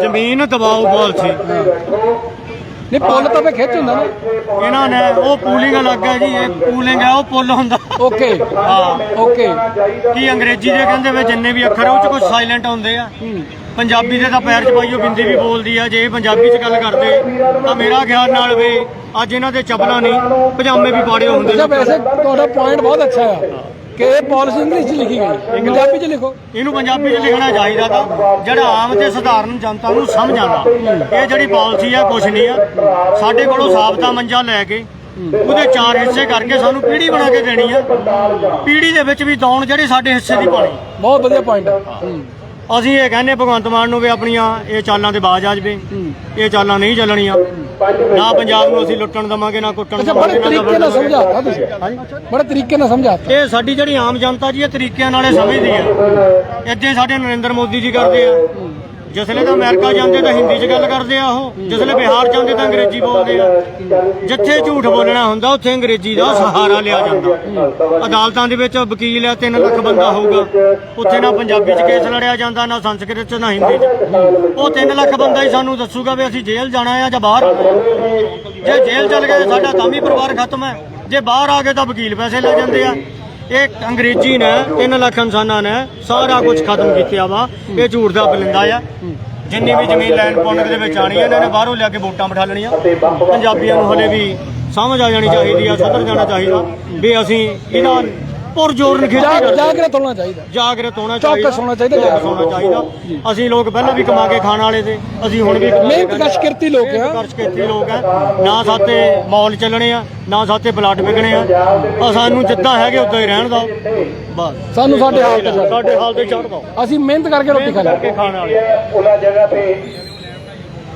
[SPEAKER 7] ਜ਼ਮੀਨ ਦਬਾਓ ਪਾਲਿਸੀ
[SPEAKER 3] ਨਹੀਂ ਪੁੱਲ ਤਾਂ ਫੇ ਖਿੱਚ ਹੁੰਦਾ ਨਾ।
[SPEAKER 7] ਇਹਨਾਂ ਨੇ ਉਹ ਪੂਲਿੰਗ ਅਲੱਗ ਹੈ ਜੀ ਇਹ ਪੂਲਿੰਗ ਹੈ ਉਹ ਪੁੱਲ ਹੁੰਦਾ।
[SPEAKER 3] ਓਕੇ।
[SPEAKER 7] ਹਾਂ।
[SPEAKER 3] ਓਕੇ।
[SPEAKER 7] ਕੀ ਅੰਗਰੇਜ਼ੀ ਦੇ ਕਹਿੰਦੇ ਵੇ ਜਿੰਨੇ ਵੀ ਅੱਖਰ ਆ, ਉਹ ਚ ਕੁਝ ਸਾਇਲੈਂਟ ਹੁੰਦੇ ਆ। ਪੰਜਾਬੀ ਦੇ ਤਾਂ ਪੈਰ ਚ ਪਾਈਓ ਬਿੰਦੀ ਵੀ ਬੋਲਦੀ ਆ ਜੇ ਇਹ ਪੰਜਾਬੀ ਚ ਗੱਲ ਕਰਦੇ ਤਾਂ ਮੇਰਾ ਖਿਆਲ ਨਾਲ ਵੀ ਅੱਜ ਇਹਨਾਂ ਦੇ ਚਪਲਾਂ ਨਹੀਂ ਪਜਾਮੇ ਵੀ ਪਾੜੇ ਹੁੰਦੇ
[SPEAKER 3] ਅੱਛਾ
[SPEAKER 7] ਨੇ।
[SPEAKER 3] ਵੈਸੇ ਤੁਹਾਡਾ ਪੁਆਇੰਟ ਬਹੁਤ ਅੱਛਾ ਆ। ਕਿ ਇਹ ਪਾਲਿਸੀ ਇੰਗਲਿਸ਼ 'ਚ ਲਿਖੀ ਗਈ ਪੰਜਾਬੀ 'ਚ ਲਿਖੋ।
[SPEAKER 7] ਇਹਨੂੰ ਪੰਜਾਬੀ 'ਚ ਲਿਖਣਾ ਚਾਹੀਦਾ ਤਾਂ ਜਿਹੜਾ ਆਮ ਤੇ ਸਧਾਰਨ ਜਨਤਾ ਨੂੰ ਸਮਝ ਆਉਂਦਾ ਇਹ ਜਿਹੜੀ ਪਾਲਿਸੀ ਆ ਕੁਛ ਨਹੀਂ ਆ। ਸਾਡੇ ਕੋਲੋਂ ਸਾਬਤਾ ਮੰਜਾ ਲੈ ਕੇ ਉਹਦੇ ਚਾਰ ਹਿੱਸੇ ਕਰਕੇ ਸਾਨੂੰ ਪੀੜੀ ਬਣਾ ਕੇ ਦੇਣੀ ਆ। ਪੀੜੀ ਦੇ ਵਿੱਚ ਵੀ ਦੌਣ ਜਿਹੜੇ ਸਾਡੇ ਹਿੱਸੇ ਦੀ ਪਾਣੀ।
[SPEAKER 3] ਬਹੁਤ ਵਧੀਆ ਪੁਆਇੰਟ ਆ।
[SPEAKER 7] ਅਸੀਂ ਇਹ ਕਹਿੰਦੇ ਭਗਵੰਤ ਮਾਨ ਨੂੰ ਵੀ ਆਪਣੀਆਂ ਇਹ ਚਾਲਾਂ ਤੇ ਬਾਜ ਆ ਜਵੇ। ਇਹ ਚਾਲਾਂ ਨਹੀਂ ਚੱਲਣੀਆਂ। ਨਾ ਪੰਜਾਬ ਨੂੰ ਅਸੀਂ ਲੁੱਟਣ ਦਵਾਂਗੇ ਨਾ ਕੁੱਟਣ
[SPEAKER 3] ਅੱਛਾ ਬੜੇ ਤਰੀਕੇ ਨਾਲ ਸਮਝਾਤਾ ਤੁਸੀਂ। ਬੜੇ ਤਰੀਕੇ ਨਾਲ ਸਮਝਾਤਾ।
[SPEAKER 7] ਇਹ ਸਾਡੀ ਜਿਹੜੀ ਆਮ ਜਨਤਾ ਜੀ ਇਹ ਤਰੀਕਿਆਂ ਨਾਲੇ ਸਮਝਦੀ ਆ। ਇੱਥੇ ਸਾਡੇ ਨਰਿੰਦਰ ਮੋਦੀ ਜੀ ਕਰਦੇ ਆ। ਜਿਸਲੇ ਤਾਂ ਅਮਰੀਕਾ ਜਾਂਦੇ ਤਾਂ ਹਿੰਦੀ 'ਚ ਗੱਲ ਕਰਦੇ ਆ ਉਹ, ਜਿਸਲੇ ਬਿਹਾਰ ਜਾਂਦੇ ਤਾਂ ਅੰਗਰੇਜ਼ੀ ਬੋਲਦੇ ਆ। ਜਿੱਥੇ ਝੂਠ ਬੋਲਣਾ ਹੁੰਦਾ, ਉੱਥੇ ਅੰਗਰੇਜ਼ੀ ਦਾ ਸਹਾਰਾ ਲਿਆ ਜਾਂਦਾ। ਅਦਾਲਤਾਂ ਦੇ ਵਿੱਚ ਵਕੀਲ ਆ 3 ਲੱਖ ਬੰਦਾ ਹੋਊਗਾ। ਉੱਥੇ ਨਾ ਪੰਜਾਬੀ 'ਚ ਕੇਸ ਲੜਿਆ ਜਾਂਦਾ, ਨਾ ਸੰਸਕ੍ਰਿਤ 'ਚ, ਨਾ ਹਿੰਦੀ 'ਚ। ਉਹ 3 ਲੱਖ ਬੰਦਾ ਹੀ ਸਾਨੂੰ ਦੱਸੂਗਾ ਵੀ ਅਸੀਂ ਜੇਲ੍ਹ ਜਾਣਾ ਆ ਜਾਂ ਬਾਹਰ। ਜੇ ਜੇਲ੍ਹ ਚਲ ਗਏ, ਸਾਡਾ ਤਾਂ ਵੀ ਪਰਿਵਾਰ ਖਤਮ ਹੈ। ਜੇ ਬਾਹਰ ਆ ਗਏ ਤਾਂ ਵਕੀਲ ਪੈਸੇ ਲੈ ਜਾਂਦੇ ਆ। ਇਹ ਅੰਗਰੇਜ਼ੀ ਨੇ 3 ਲੱਖ ਇਨਸਾਨਾਂ ਨੇ ਸਾਰਾ ਕੁਝ ਖਤਮ ਕੀਤਾ ਵਾ। ਇਹ ਝੂਠ ਦਾ ਬਲਿੰਦਾ ਆ। ਜਿੰਨੀ ਵੀ ਜ਼ਮੀਨ ਲੈਂਡ ਪੌਂਡ ਦੇ ਵਿੱਚ ਆਣੀ ਹੈ ਇਹਨਾਂ ਨੇ ਬਾਹਰੋਂ ਲਿਆ ਕੇ ਵੋਟਾਂ ਬਿਠਾ ਲੈਣੀਆਂ। ਪੰਜਾਬੀਆਂ ਨੂੰ ਹਲੇ ਵੀ ਸਮਝ ਆ ਜਾਣੀ ਚਾਹੀਦੀ ਆ, ਸੁਧਰ ਜਾਣਾ ਚਾਹੀਦਾ। ਵੀ ਅਸੀਂ ਇਹਦਾ ਪੁਰਜੋਰ
[SPEAKER 3] ਜਾ
[SPEAKER 7] ਨਖੇਤੀ
[SPEAKER 3] ਜਾਗਰਤ ਹੋਣਾ ਚਾਹੀਦਾ।
[SPEAKER 7] ਜਾਗਰਤ ਹੋਣਾ
[SPEAKER 3] ਚੌਕਸ
[SPEAKER 7] ਚਾਹੀਦਾ
[SPEAKER 3] ਹੋਣਾ ਚਾਹੀਦਾ,
[SPEAKER 7] ਚੌਕਸ ਹੋਣਾ ਚਾਹੀਦਾ। ਅਸੀਂ ਲੋਕ ਪਹਿਲਾਂ ਵੀ ਕਮਾ ਕੇ ਖਾਣ ਵਾਲੇ ਤੇ ਅਸੀਂ ਹੁਣ ਵੀ
[SPEAKER 3] ਮਿਹਨਤ
[SPEAKER 7] ਖਾਣੇ ਆ।
[SPEAKER 3] ਕਸ਼ ਕਿਰਤੀ ਲੋਕ ਆ
[SPEAKER 7] ਕੀਤੀ ਲੋਕ ਆ ਨਾ ਸਾਤੇ ਮੌਲ ਚੱਲਣੇ ਆ ਨਾ ਸਾਤੇ ਬਲੱਡ ਵਿਕਣੇ ਆ। ਆ ਸਾਨੂੰ ਜਿੱਦਾਂ ਹੈਗੇ ਉਦਾਂ ਹੀ ਰਹਿਣ ਦਾ ਬਸ।
[SPEAKER 3] ਸਾਨੂੰ ਸਾਡੇ ਹਾਲ ਤੇ
[SPEAKER 7] ਸਾਡੇ ਹਾਲ ਤੇ ਚੜ ਦੋ
[SPEAKER 3] ਅਸੀਂ ਮਿਹਨਤ ਕਰਕੇ ਰੋਟੀ
[SPEAKER 7] ਕਰਕੇ ਖਾਣ ਵਾਲੇ।
[SPEAKER 6] ਉਹਨਾਂ ਜਗ੍ਹਾ ਤੇ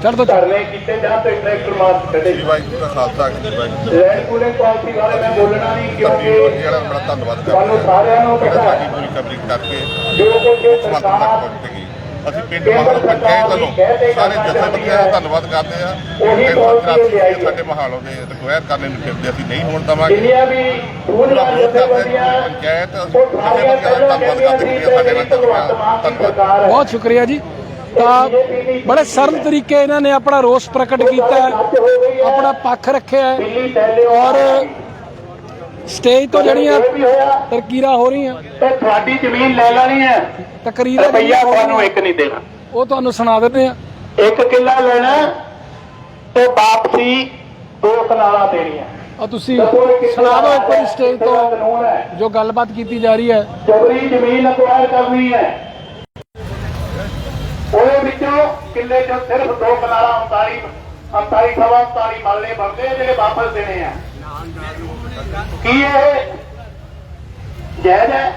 [SPEAKER 3] ਛੱਡ ਦੋ ਛੱਡ
[SPEAKER 6] ਧਰਨੇ ਕੀਤੇ ਜਾਂ ਤੇ ਟਰੈਕਟਰ ਮਾਰ ਕੱਢੇ।
[SPEAKER 8] ਵਾਹਿਗੁਰੂ ਦਾ ਖਾਲਸਾ ਵਾਹਿਗੁਰੂ
[SPEAKER 6] ਰੈਡ ਕੂਲਿੰਗ ਪਾਲਿਸੀ ਬਾਰੇ ਮੈਂ ਬੋਲਣਾ ਨਹੀਂ ਕਿਉਂਕਿ
[SPEAKER 8] ਜਿਹੜਾ ਬੜਾ ਧੰਨਵਾਦ
[SPEAKER 6] ਤੁਹਾਨੂੰ
[SPEAKER 8] ਕਰਦੇ
[SPEAKER 6] ਸਾਰਿਆਂ ਨੂੰ
[SPEAKER 8] ਹਾਂ
[SPEAKER 6] ਪਤਾ
[SPEAKER 8] ਸਾਡੀ
[SPEAKER 6] ਹੈ
[SPEAKER 8] ਪੂਰੀ ਕਵਰਿੰਗ ਕਰਕੇ
[SPEAKER 6] ਜੋ
[SPEAKER 8] ਤੱਕ
[SPEAKER 6] ਸਰਕਾਰ
[SPEAKER 8] ਪਹੁੰਚ ਗਈ ਅਸੀਂ ਪਿੰਡ ਮਹਾਲ ਪੰਚਾਇਤ ਵੱਲੋਂ ਸਾਰੇ ਜਥੇਬੰਦੀਆਂ ਦਾ ਧੰਨਵਾਦ ਕਰਦੇ ਹਾਂ।
[SPEAKER 6] ਉਹੀ
[SPEAKER 8] ਕਿ
[SPEAKER 6] policy ਲਿਆਈ ਹੈ।
[SPEAKER 8] ਸਾਡੇ ਮਹਾਲੋਂ ਦੇ ਰਿਕਵਾਇਰ ਕਰਨੇ ਨੂੰ ਫਿਰਦੇ ਅਸੀਂ ਨਹੀਂ ਹੋਣ ਦਵਾਂਗੇ।
[SPEAKER 6] ਜਿੰਨੀਆਂ ਵੀ
[SPEAKER 8] ਪੂਰਾ ਪੰਚਾਇਤ
[SPEAKER 6] ਸਾਰੀਆਂ
[SPEAKER 8] ਜਥੇਬੰਦੀਆਂ ਦਾ ਧੰਨਵਾਦ ਕਰਦੇ ਹਾਂ। ਸਾਡੇ ਨਾਲ ਧੰਨਵਾਦ।
[SPEAKER 3] ਬਹੁਤ ਸ਼ੁਕਰੀਆ ਜੀ। ਤਾਂ ਬੜੇ ਸਰਲ ਤਰੀਕੇ ਇਹਨਾਂ ਨੇ ਆਪਣਾ ਰੋਸ ਪ੍ਰਗਟ ਕੀਤਾ ਹੈ ਆਪਣਾ ਪੱਖ ਰੱਖਿਆ ਹੈ ਔਰ ਸਟੇਜ ਤੋਂ ਜਿਹੜੀਆਂ ਤਰਕੀਰਾਂ ਹੋ ਰਹੀਆਂ
[SPEAKER 6] ਤੇ ਤੁਹਾਡੀ ਜ਼ਮੀਨ ਲੈ ਲੈਣੀ ਹੈ।
[SPEAKER 3] ਤਕਰੀਰਾਂ
[SPEAKER 6] ਰੁਪਈਆ ਤੁਹਾਨੂੰ ਇੱਕ ਨਹੀਂ ਦੇਣਾ।
[SPEAKER 3] ਉਹ ਤੁਹਾਨੂੰ ਸੁਣਾ ਦਿੰਦੇ ਆ
[SPEAKER 6] ਇੱਕ ਕਿੱਲਾ ਲੈਣਾ ਤੇ ਵਾਪਸੀ ਦੋ ਕਨਾਲਾਂ ਦੇਣੀਆਂ।
[SPEAKER 3] ਆ ਤੁਸੀਂ ਸੁਣਾ ਦਿਓ ਇੱਕ ਵਾਰੀ ਸਟੇਜ ਤੋਂ ਜੋ ਗੱਲਬਾਤ ਕੀਤੀ ਜਾ ਰਹੀ ਹੈ।
[SPEAKER 6] ਜਬਰੀ ਜ਼ਮੀਨ ਅਕਵਾਇਰ ਕਰਨੀ ਹੈ। ਵਿੱਚੋਂ ਕਿੱਲੇ ਚੋਂ ਸਿਰਫ ਦੋ ਕਨਾਲਾ 39 39 ਸਵਾ 39 ਮਰਲੇ ਬਣਦੇ ਜਿਹੜੇ ਵਾਪਸ ਦੇਣੇ ਆ। ਕੀ ਇਹ ਜਾਇਜ਼ ਹੈ?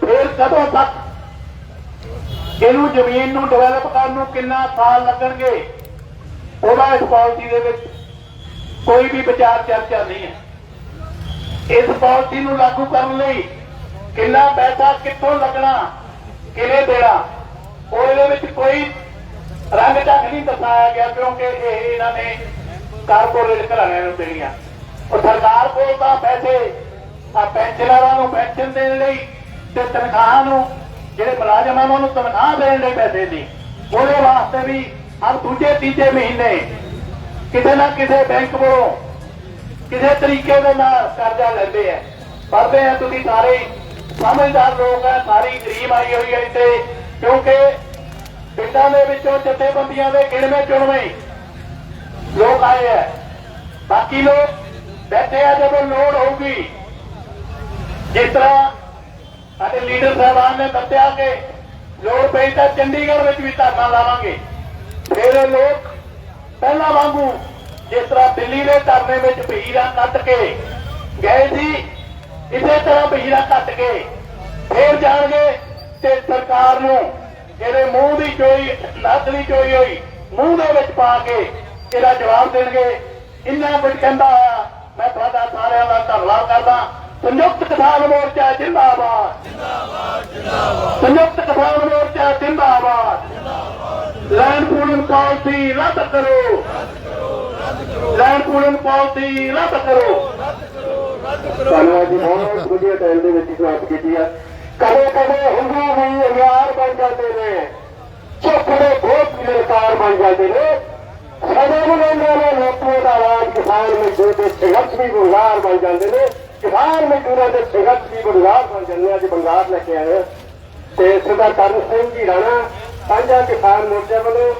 [SPEAKER 6] ਫਿਰ ਕਦੋਂ ਤੱਕ ਇਹਨੂੰ ਜ਼ਮੀਨ ਨੂੰ ਡਿਵੈਲਪ ਕਰਨ ਨੂੰ ਕਿੰਨਾ ਸਾਲ ਲੱਗਣਗੇ? ਉਹਦਾ ਇਸ ਪਾਲਿਸੀ ਦੇ ਵਿੱਚ ਕੋਈ ਵੀ ਵਿਚਾਰ ਚਰਚਾ ਨਹੀਂ ਹੈ। ਇਸ ਪਾਲਿਸੀ ਨੂੰ ਲਾਗੂ ਕਰਨ ਲਈ ਕਿੰਨਾ ਪੈਸਾ ਕਿੱਥੋਂ ਲੱਗਣਾ, ਕਿਹਨੇ ਦੇਣਾ? ਉਹਦੇ ਵਿੱਚ ਕੋਈ ਰੰਗ ਢੰਗ ਨਹੀਂ ਦਰਸਾਇਆ ਗਿਆ ਕਿਉਂਕਿ ਇਹ ਇਹਨਾਂ ਨੇ ਕਾਰਪੋਰੇਟ ਘਰਾਣਿਆਂ ਨੂੰ ਦੇਣੀਆਂ। ਉਹ ਸਰਕਾਰ ਕੋਲ ਤਾਂ ਪੈਸੇ ਆ ਪੈਨਸ਼ਨਰਾਂ ਨੂੰ ਪੈਨਸ਼ਨ ਦੇਣ ਲਈ ਤੇ ਤਨਖਾਹਾਂ ਨੂੰ, ਜਿਹੜੇ ਮੁਲਾਜ਼ਮਾਂ ਨੂੰ ਤਨਖਾਹ ਦੇਣ ਲਈ ਪੈਸੇ ਨਹੀਂ ਉਹਦੇ ਵਾਸਤੇ ਵੀ ਹਰ ਦੂਜੇ ਤੀਜੇ ਮਹੀਨੇ ਕਿਸੇ ਨਾ ਕਿਸੇ ਬੈਂਕ ਕੋਲੋਂ ਕਿਸੇ ਤਰੀਕੇ ਦੇ ਨਾਲ ਕਰਜ਼ਾ ਲੈਂਦੇ ਆ। ਪੜਦੇ ਆ ਤੁਸੀਂ ਸਾਰੇ। ਸਮਝਦਾਰ ਲੋਕ ਆ, ਸਾਰੀ ਗਰੀਬ ਆਈ ਹੋਈ ਹੈ ਇੱਥੇ। ਕਿਉਂਕਿ ਪਿੰਡਾਂ ਦੇ ਵਿੱਚੋਂ ਜਥੇਬੰਦੀਆਂ ਦੇ ਗਿਣਵੇਂ ਚੁਣਵੇਂ ਲੋਕ ਆਏ ਆ। ਬਾਕੀ ਲੋਕ ਬੈਠੇ ਆ ਜਦੋਂ ਲੋੜ ਹੋਊਗੀ। ਜਿਸ ਤਰ੍ਹਾਂ ਸਾਡੇ ਲੀਡਰ ਸਾਹਿਬਾਨ ਨੇ ਦੱਸਿਆ ਕਿ ਲੋੜ ਪਈ ਤਾਂ ਚੰਡੀਗੜ੍ਹ ਵਿੱਚ ਵੀ ਧਰਨਾ ਲਾਵਾਂਗੇ। ਫਿਰ ਇਹ ਲੋਕ ਪਹਿਲਾਂ ਵਾਂਗੂ ਜਿਸ ਤਰ੍ਹਾਂ ਦਿੱਲੀ ਦੇ ਧਰਨੇ ਵਿੱਚ ਭੀੜਾਂ ਕੱਟ ਕੇ ਗਏ ਸੀ, ਇਸੇ ਤਰ੍ਹਾਂ ਭੀੜਾਂ ਕੱਟ ਕੇ ਫੇਰ ਜਾਣਗੇ ਤੇ ਸਰਕਾਰ ਨੂੰ ਇਹਦੇ ਮੂੰਹ ਦੀ ਚੋਈ ਦੀ ਚੋਈ ਹੋਈ, ਮੂੰਹ ਦੇ ਵਿੱਚ ਪਾ ਕੇ ਇਹਦਾ ਜਵਾਬ ਦੇਣਗੇ। ਇੰਨਾ ਕੁਝ ਕਹਿੰਦਾ ਹੋਇਆ, ਮੈਂ ਤੁਹਾਡਾ ਸਾਰਿਆਂ ਦਾ ਧੰਨਵਾਦ ਕਰਦਾ। ਸੰਯੁਕਤ ਕਿਸਾਨ ਮੋਰਚਾ ਜਿੰਦਾਬਾਦ। ਸੰਯੁਕਤ ਕਿਸਾਨ ਮੋਰਚਾ ਜਿੰਦਾਬਾਦ। ਲੈਂਡ ਪੂਲਿੰਗ ਪਾਲਿਸੀ ਰੱਦ ਕਰੋ। ਲੈਂਡ ਪੂਲਿੰਗ ਪਾਲਿਸੀ ਰੱਦ ਕਰੋ। ਧੰਨਵਾਦ ਜੀ ਬਹੁਤ ਵਧੀਆ ਟਾਈਮ ਦੇ ਵਿੱਚ ਪ੍ਰਾਪਤ ਕੀਤੀ ਆ। ਕਦੇ ਕਦੇ ਹਿੰਦੂ ਵੀ ਯਾਰ ਬਣ ਜਾਂਦੇ ਨੇ ਚੋਖੜੇ ਬਹੁਤ ਨਿਰਕਾਰ ਬਣ ਜਾਂਦੇ ਨੇ। ਸਦਾ ਬੁਲੰਦਾਂ ਨੇ, ਲੋਕਾਂ ਦਾ ਆਵਾਜ਼ ਕਿਸਾਨ ਮਜ਼ਦੂਰ ਦੇ ਸੰਘਰਸ਼ ਵੀ ਬੁਨਿਆਦ ਬਣ ਜਾਂਦੇ ਨੇ। ਕਿਸਾਨ ਮਜ਼ਦੂਰਾਂ ਦੇ ਸੰਘਰਸ਼ ਵੀ ਬੁਨਿਆਦ ਬਣ ਜਾਂਦੇ ਅੱਜ ਬੰਗਾਲ ਲੈ ਕੇ ਆਏ ਤੇ ਸਰਦਾਰ ਕਰਨ ਸਿੰਘ ਜੀ ਰਾਣਾ, ਸਾਂਝਾ ਕਿਸਾਨ ਮੋਰਚਾ ਵੱਲੋਂ।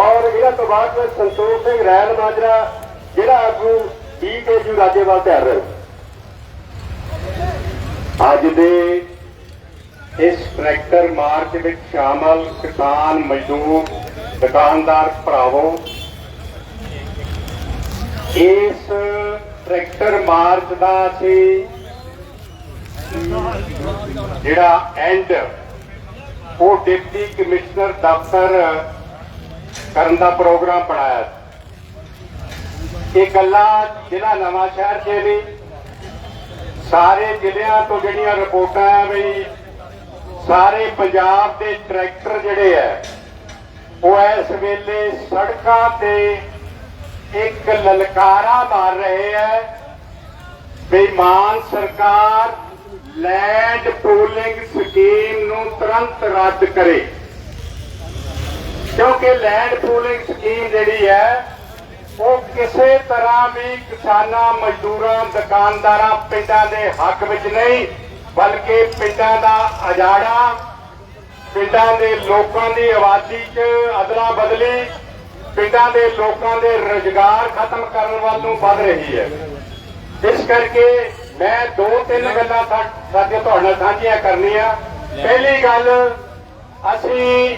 [SPEAKER 6] ਔਰ ਇਹਨਾਂ ਤੋਂ ਬਾਅਦ ਵਿੱਚ ਸੰਤੋਖ ਸਿੰਘ ਰੈਲ ਮਾਜਰਾ, ਜਿਹੜਾ ਆਗੂ ਡੀਕੇਯੂ ਰਾਜੇਵਾਲ ਤੇ ਆ ਰਹੇ। ਅੱਜ ਦੇ ਇਸ ਟਰੈਕਟਰ ਮਾਰਚ ਵਿੱਚ ਸ਼ਾਮਲ ਕਿਸਾਨ, ਮਜ਼ਦੂਰ, ਦੁਕਾਨਦਾਰ ਭਰਾਵੋ, ਇਸ ਟਰੈਕਟਰ ਮਾਰਚ ਦਾ ਅਸੀਂ ਜਿਹੜਾ ਐਂਡ, ਉਹ ਡਿਪਟੀ ਕਮਿਸ਼ਨਰ ਦਫ਼ਤਰ ਕਰਨ ਦਾ ਪ੍ਰੋਗਰਾਮ ਬਣਾਇਆ ਇਹ ਗੱਲਾਂ ਜ਼ਿਲ੍ਹਾ ਨਵਾਂ ਸ਼ਹਿਰ ਦੇ ਵੀ ਸਾਰੇ ਜ਼ਿਲ੍ਹਿਆਂ ਤੋਂ ਜਿਹੜੀਆਂ ਰਿਪੋਰਟਾਂ ਆ ਵੀ ਸਾਰੇ ਪੰਜਾਬ ਦੇ ਟਰੈਕਟਰ ਜਿਹੜੇ ਆ ਉਹ ਇਸ ਵੇਲੇ ਸੜਕਾਂ ਤੇ ਇੱਕ ਲਲਕਾਰਾ ਮਾਰ ਰਹੇ ਹੈ ਬੇਈਮਾਨ ਸਰਕਾਰ ਲੈਂਡ ਪੂਲਿੰਗ ਸਕੀਮ ਨੂੰ ਤੁਰੰਤ ਰੱਦ ਕਰੇ। ਕਿਉਂਕਿ ਲੈਂਡ ਪੂਲਿੰਗ ਸਕੀਮ ਜਿਹੜੀ ਹੈ ਉਹ ਕਿਸੇ ਤਰ੍ਹਾਂ ਵੀ ਕਿਸਾਨਾਂ, ਮਜ਼ਦੂਰਾਂ, ਦੁਕਾਨਦਾਰਾਂ, ਪਿੰਡਾਂ ਦੇ ਹੱਕ ਵਿੱਚ ਨਹੀਂ ਬਲਕਿ ਪਿੰਡਾਂ ਦਾ ਅਜਾੜਾ, ਪਿੰਡਾਂ ਦੇ ਲੋਕਾਂ ਦੀ ਆਬਾਦੀ 'ਚ ਅਦਲਾ ਬਦਲੀ, ਪਿੰਡਾਂ ਦੇ ਲੋਕਾਂ ਦੇ ਰੁਜ਼ਗਾਰ ਖਤਮ ਕਰਨ ਵੱਲ ਨੂੰ ਵੱਧ ਰਹੀ ਹੈ। ਇਸ ਕਰਕੇ ਮੈਂ ਦੋ ਤਿੰਨ ਗੱਲਾਂ ਸਾਡੇ ਤੁਹਾਡੇ ਨਾਲ ਸਾਂਝੀਆਂ ਕਰਨੀਆਂ। ਪਹਿਲੀ ਗੱਲ, ਅਸੀਂ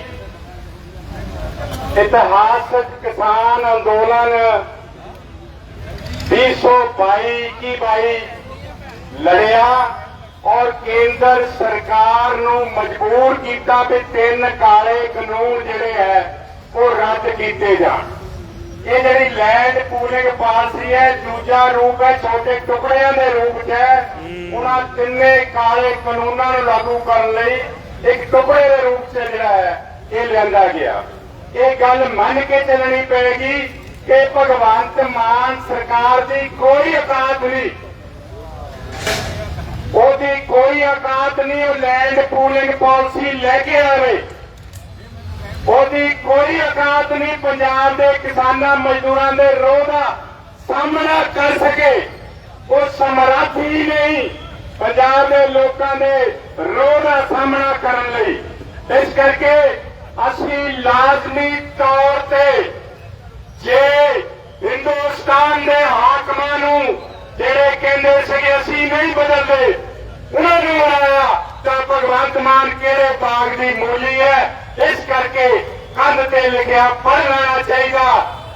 [SPEAKER 6] ਇਤਿਹਾਸਕ ਕਿਸਾਨ ਅੰਦੋਲਨ 222 ਕੀ ਬਾਈ ਲੜਿਆ। ਔਰ ਕੇਂਦਰ ਸਰਕਾਰ ਨੂੰ ਮਜਬੂਰ ਕੀਤਾ ਵੀ ਤਿੰਨ ਕਾਲੇ ਕਾਨੂੰਨ ਜਿਹੜੇ ਹੈ ਉਹ ਰੱਦ ਕੀਤੇ ਜਾਣ। ਇਹ ਜਿਹੜੀ ਲੈਂਡ ਪੂਲਿੰਗ ਪਾਲਿਸੀ ਹੈ ਦੂਜਾ ਰੂਪ ਹੈ ਛੋਟੇ ਟੁਕੜਿਆਂ ਦੇ ਰੂਪ 'ਚ ਹੈ। ਉਹਨਾਂ ਤਿੰਨੇ ਕਾਲੇ ਕਾਨੂੰਨਾਂ ਨੂੰ ਲਾਗੂ ਕਰਨ ਲਈ ਇੱਕ ਟੁਕੜੇ ਦੇ ਰੂਪ 'ਚ ਜਿਹੜਾ ਹੈ ਇਹ ਲਿਆਂਦਾ ਗਿਆ। ਇਹ ਗੱਲ ਮੰਨ ਕੇ ਚੱਲਣੀ ਪਏਗੀ ਕਿ ਭਗਵੰਤ ਮਾਨ ਸਰਕਾਰ ਦੀ ਕੋਈ ਔਕਾਤ ਨਹੀਂ। ਉਹਦੀ ਕੋਈ ਔਕਾਤ ਨਹੀਂ, ਉਹ ਲੈਂਡ ਪੂਲਿੰਗ ਪਾਲਿਸੀ ਲੈ ਕੇ ਆਵੇ। ਉਹਦੀ ਕੋਈ ਔਕਾਤ ਨਹੀਂ, ਪੰਜਾਬ ਦੇ ਕਿਸਾਨਾਂ ਮਜ਼ਦੂਰਾਂ ਦੇ ਰੋਹ ਦਾ ਸਾਹਮਣਾ ਕਰ ਸਕੇ। ਉਹ ਸਮਰੱਥ ਹੀ ਨਹੀਂ, ਪੰਜਾਬ ਦੇ ਲੋਕਾਂ ਦੇ ਰੋਹ ਦਾ ਸਾਹਮਣਾ ਕਰਨ ਲਈ। ਇਸ ਕਰਕੇ ਅਸੀਂ ਲਾਜ਼ਮੀ ਤੌਰ ਤੇ ਜੇ ਹਿੰਦੁਸਤਾਨ ਦੇ ਹਾਕਮਾਂ ਨੂੰ ਜਿਹੜੇ ਕਹਿੰਦੇ ਸੀਗੇ ਅਸੀਂ ਨਹੀਂ ਬਦਲਦੇ, ਉਹਨਾਂ ਨੂੰ ਬਣਾਇਆ ਤਾਂ ਭਗਵੰਤ ਮਾਨ ਕਿਹੜੇ ਬਾਗ ਦੀ ਮੂਲੀ ਹੈ? ਇਸ ਕਰਕੇ ਕੰਧ ਤੇ ਲਿਖਿਆ, ਪੜ੍ਹ ਲੈਣਾ ਚਾਹੀਦਾ।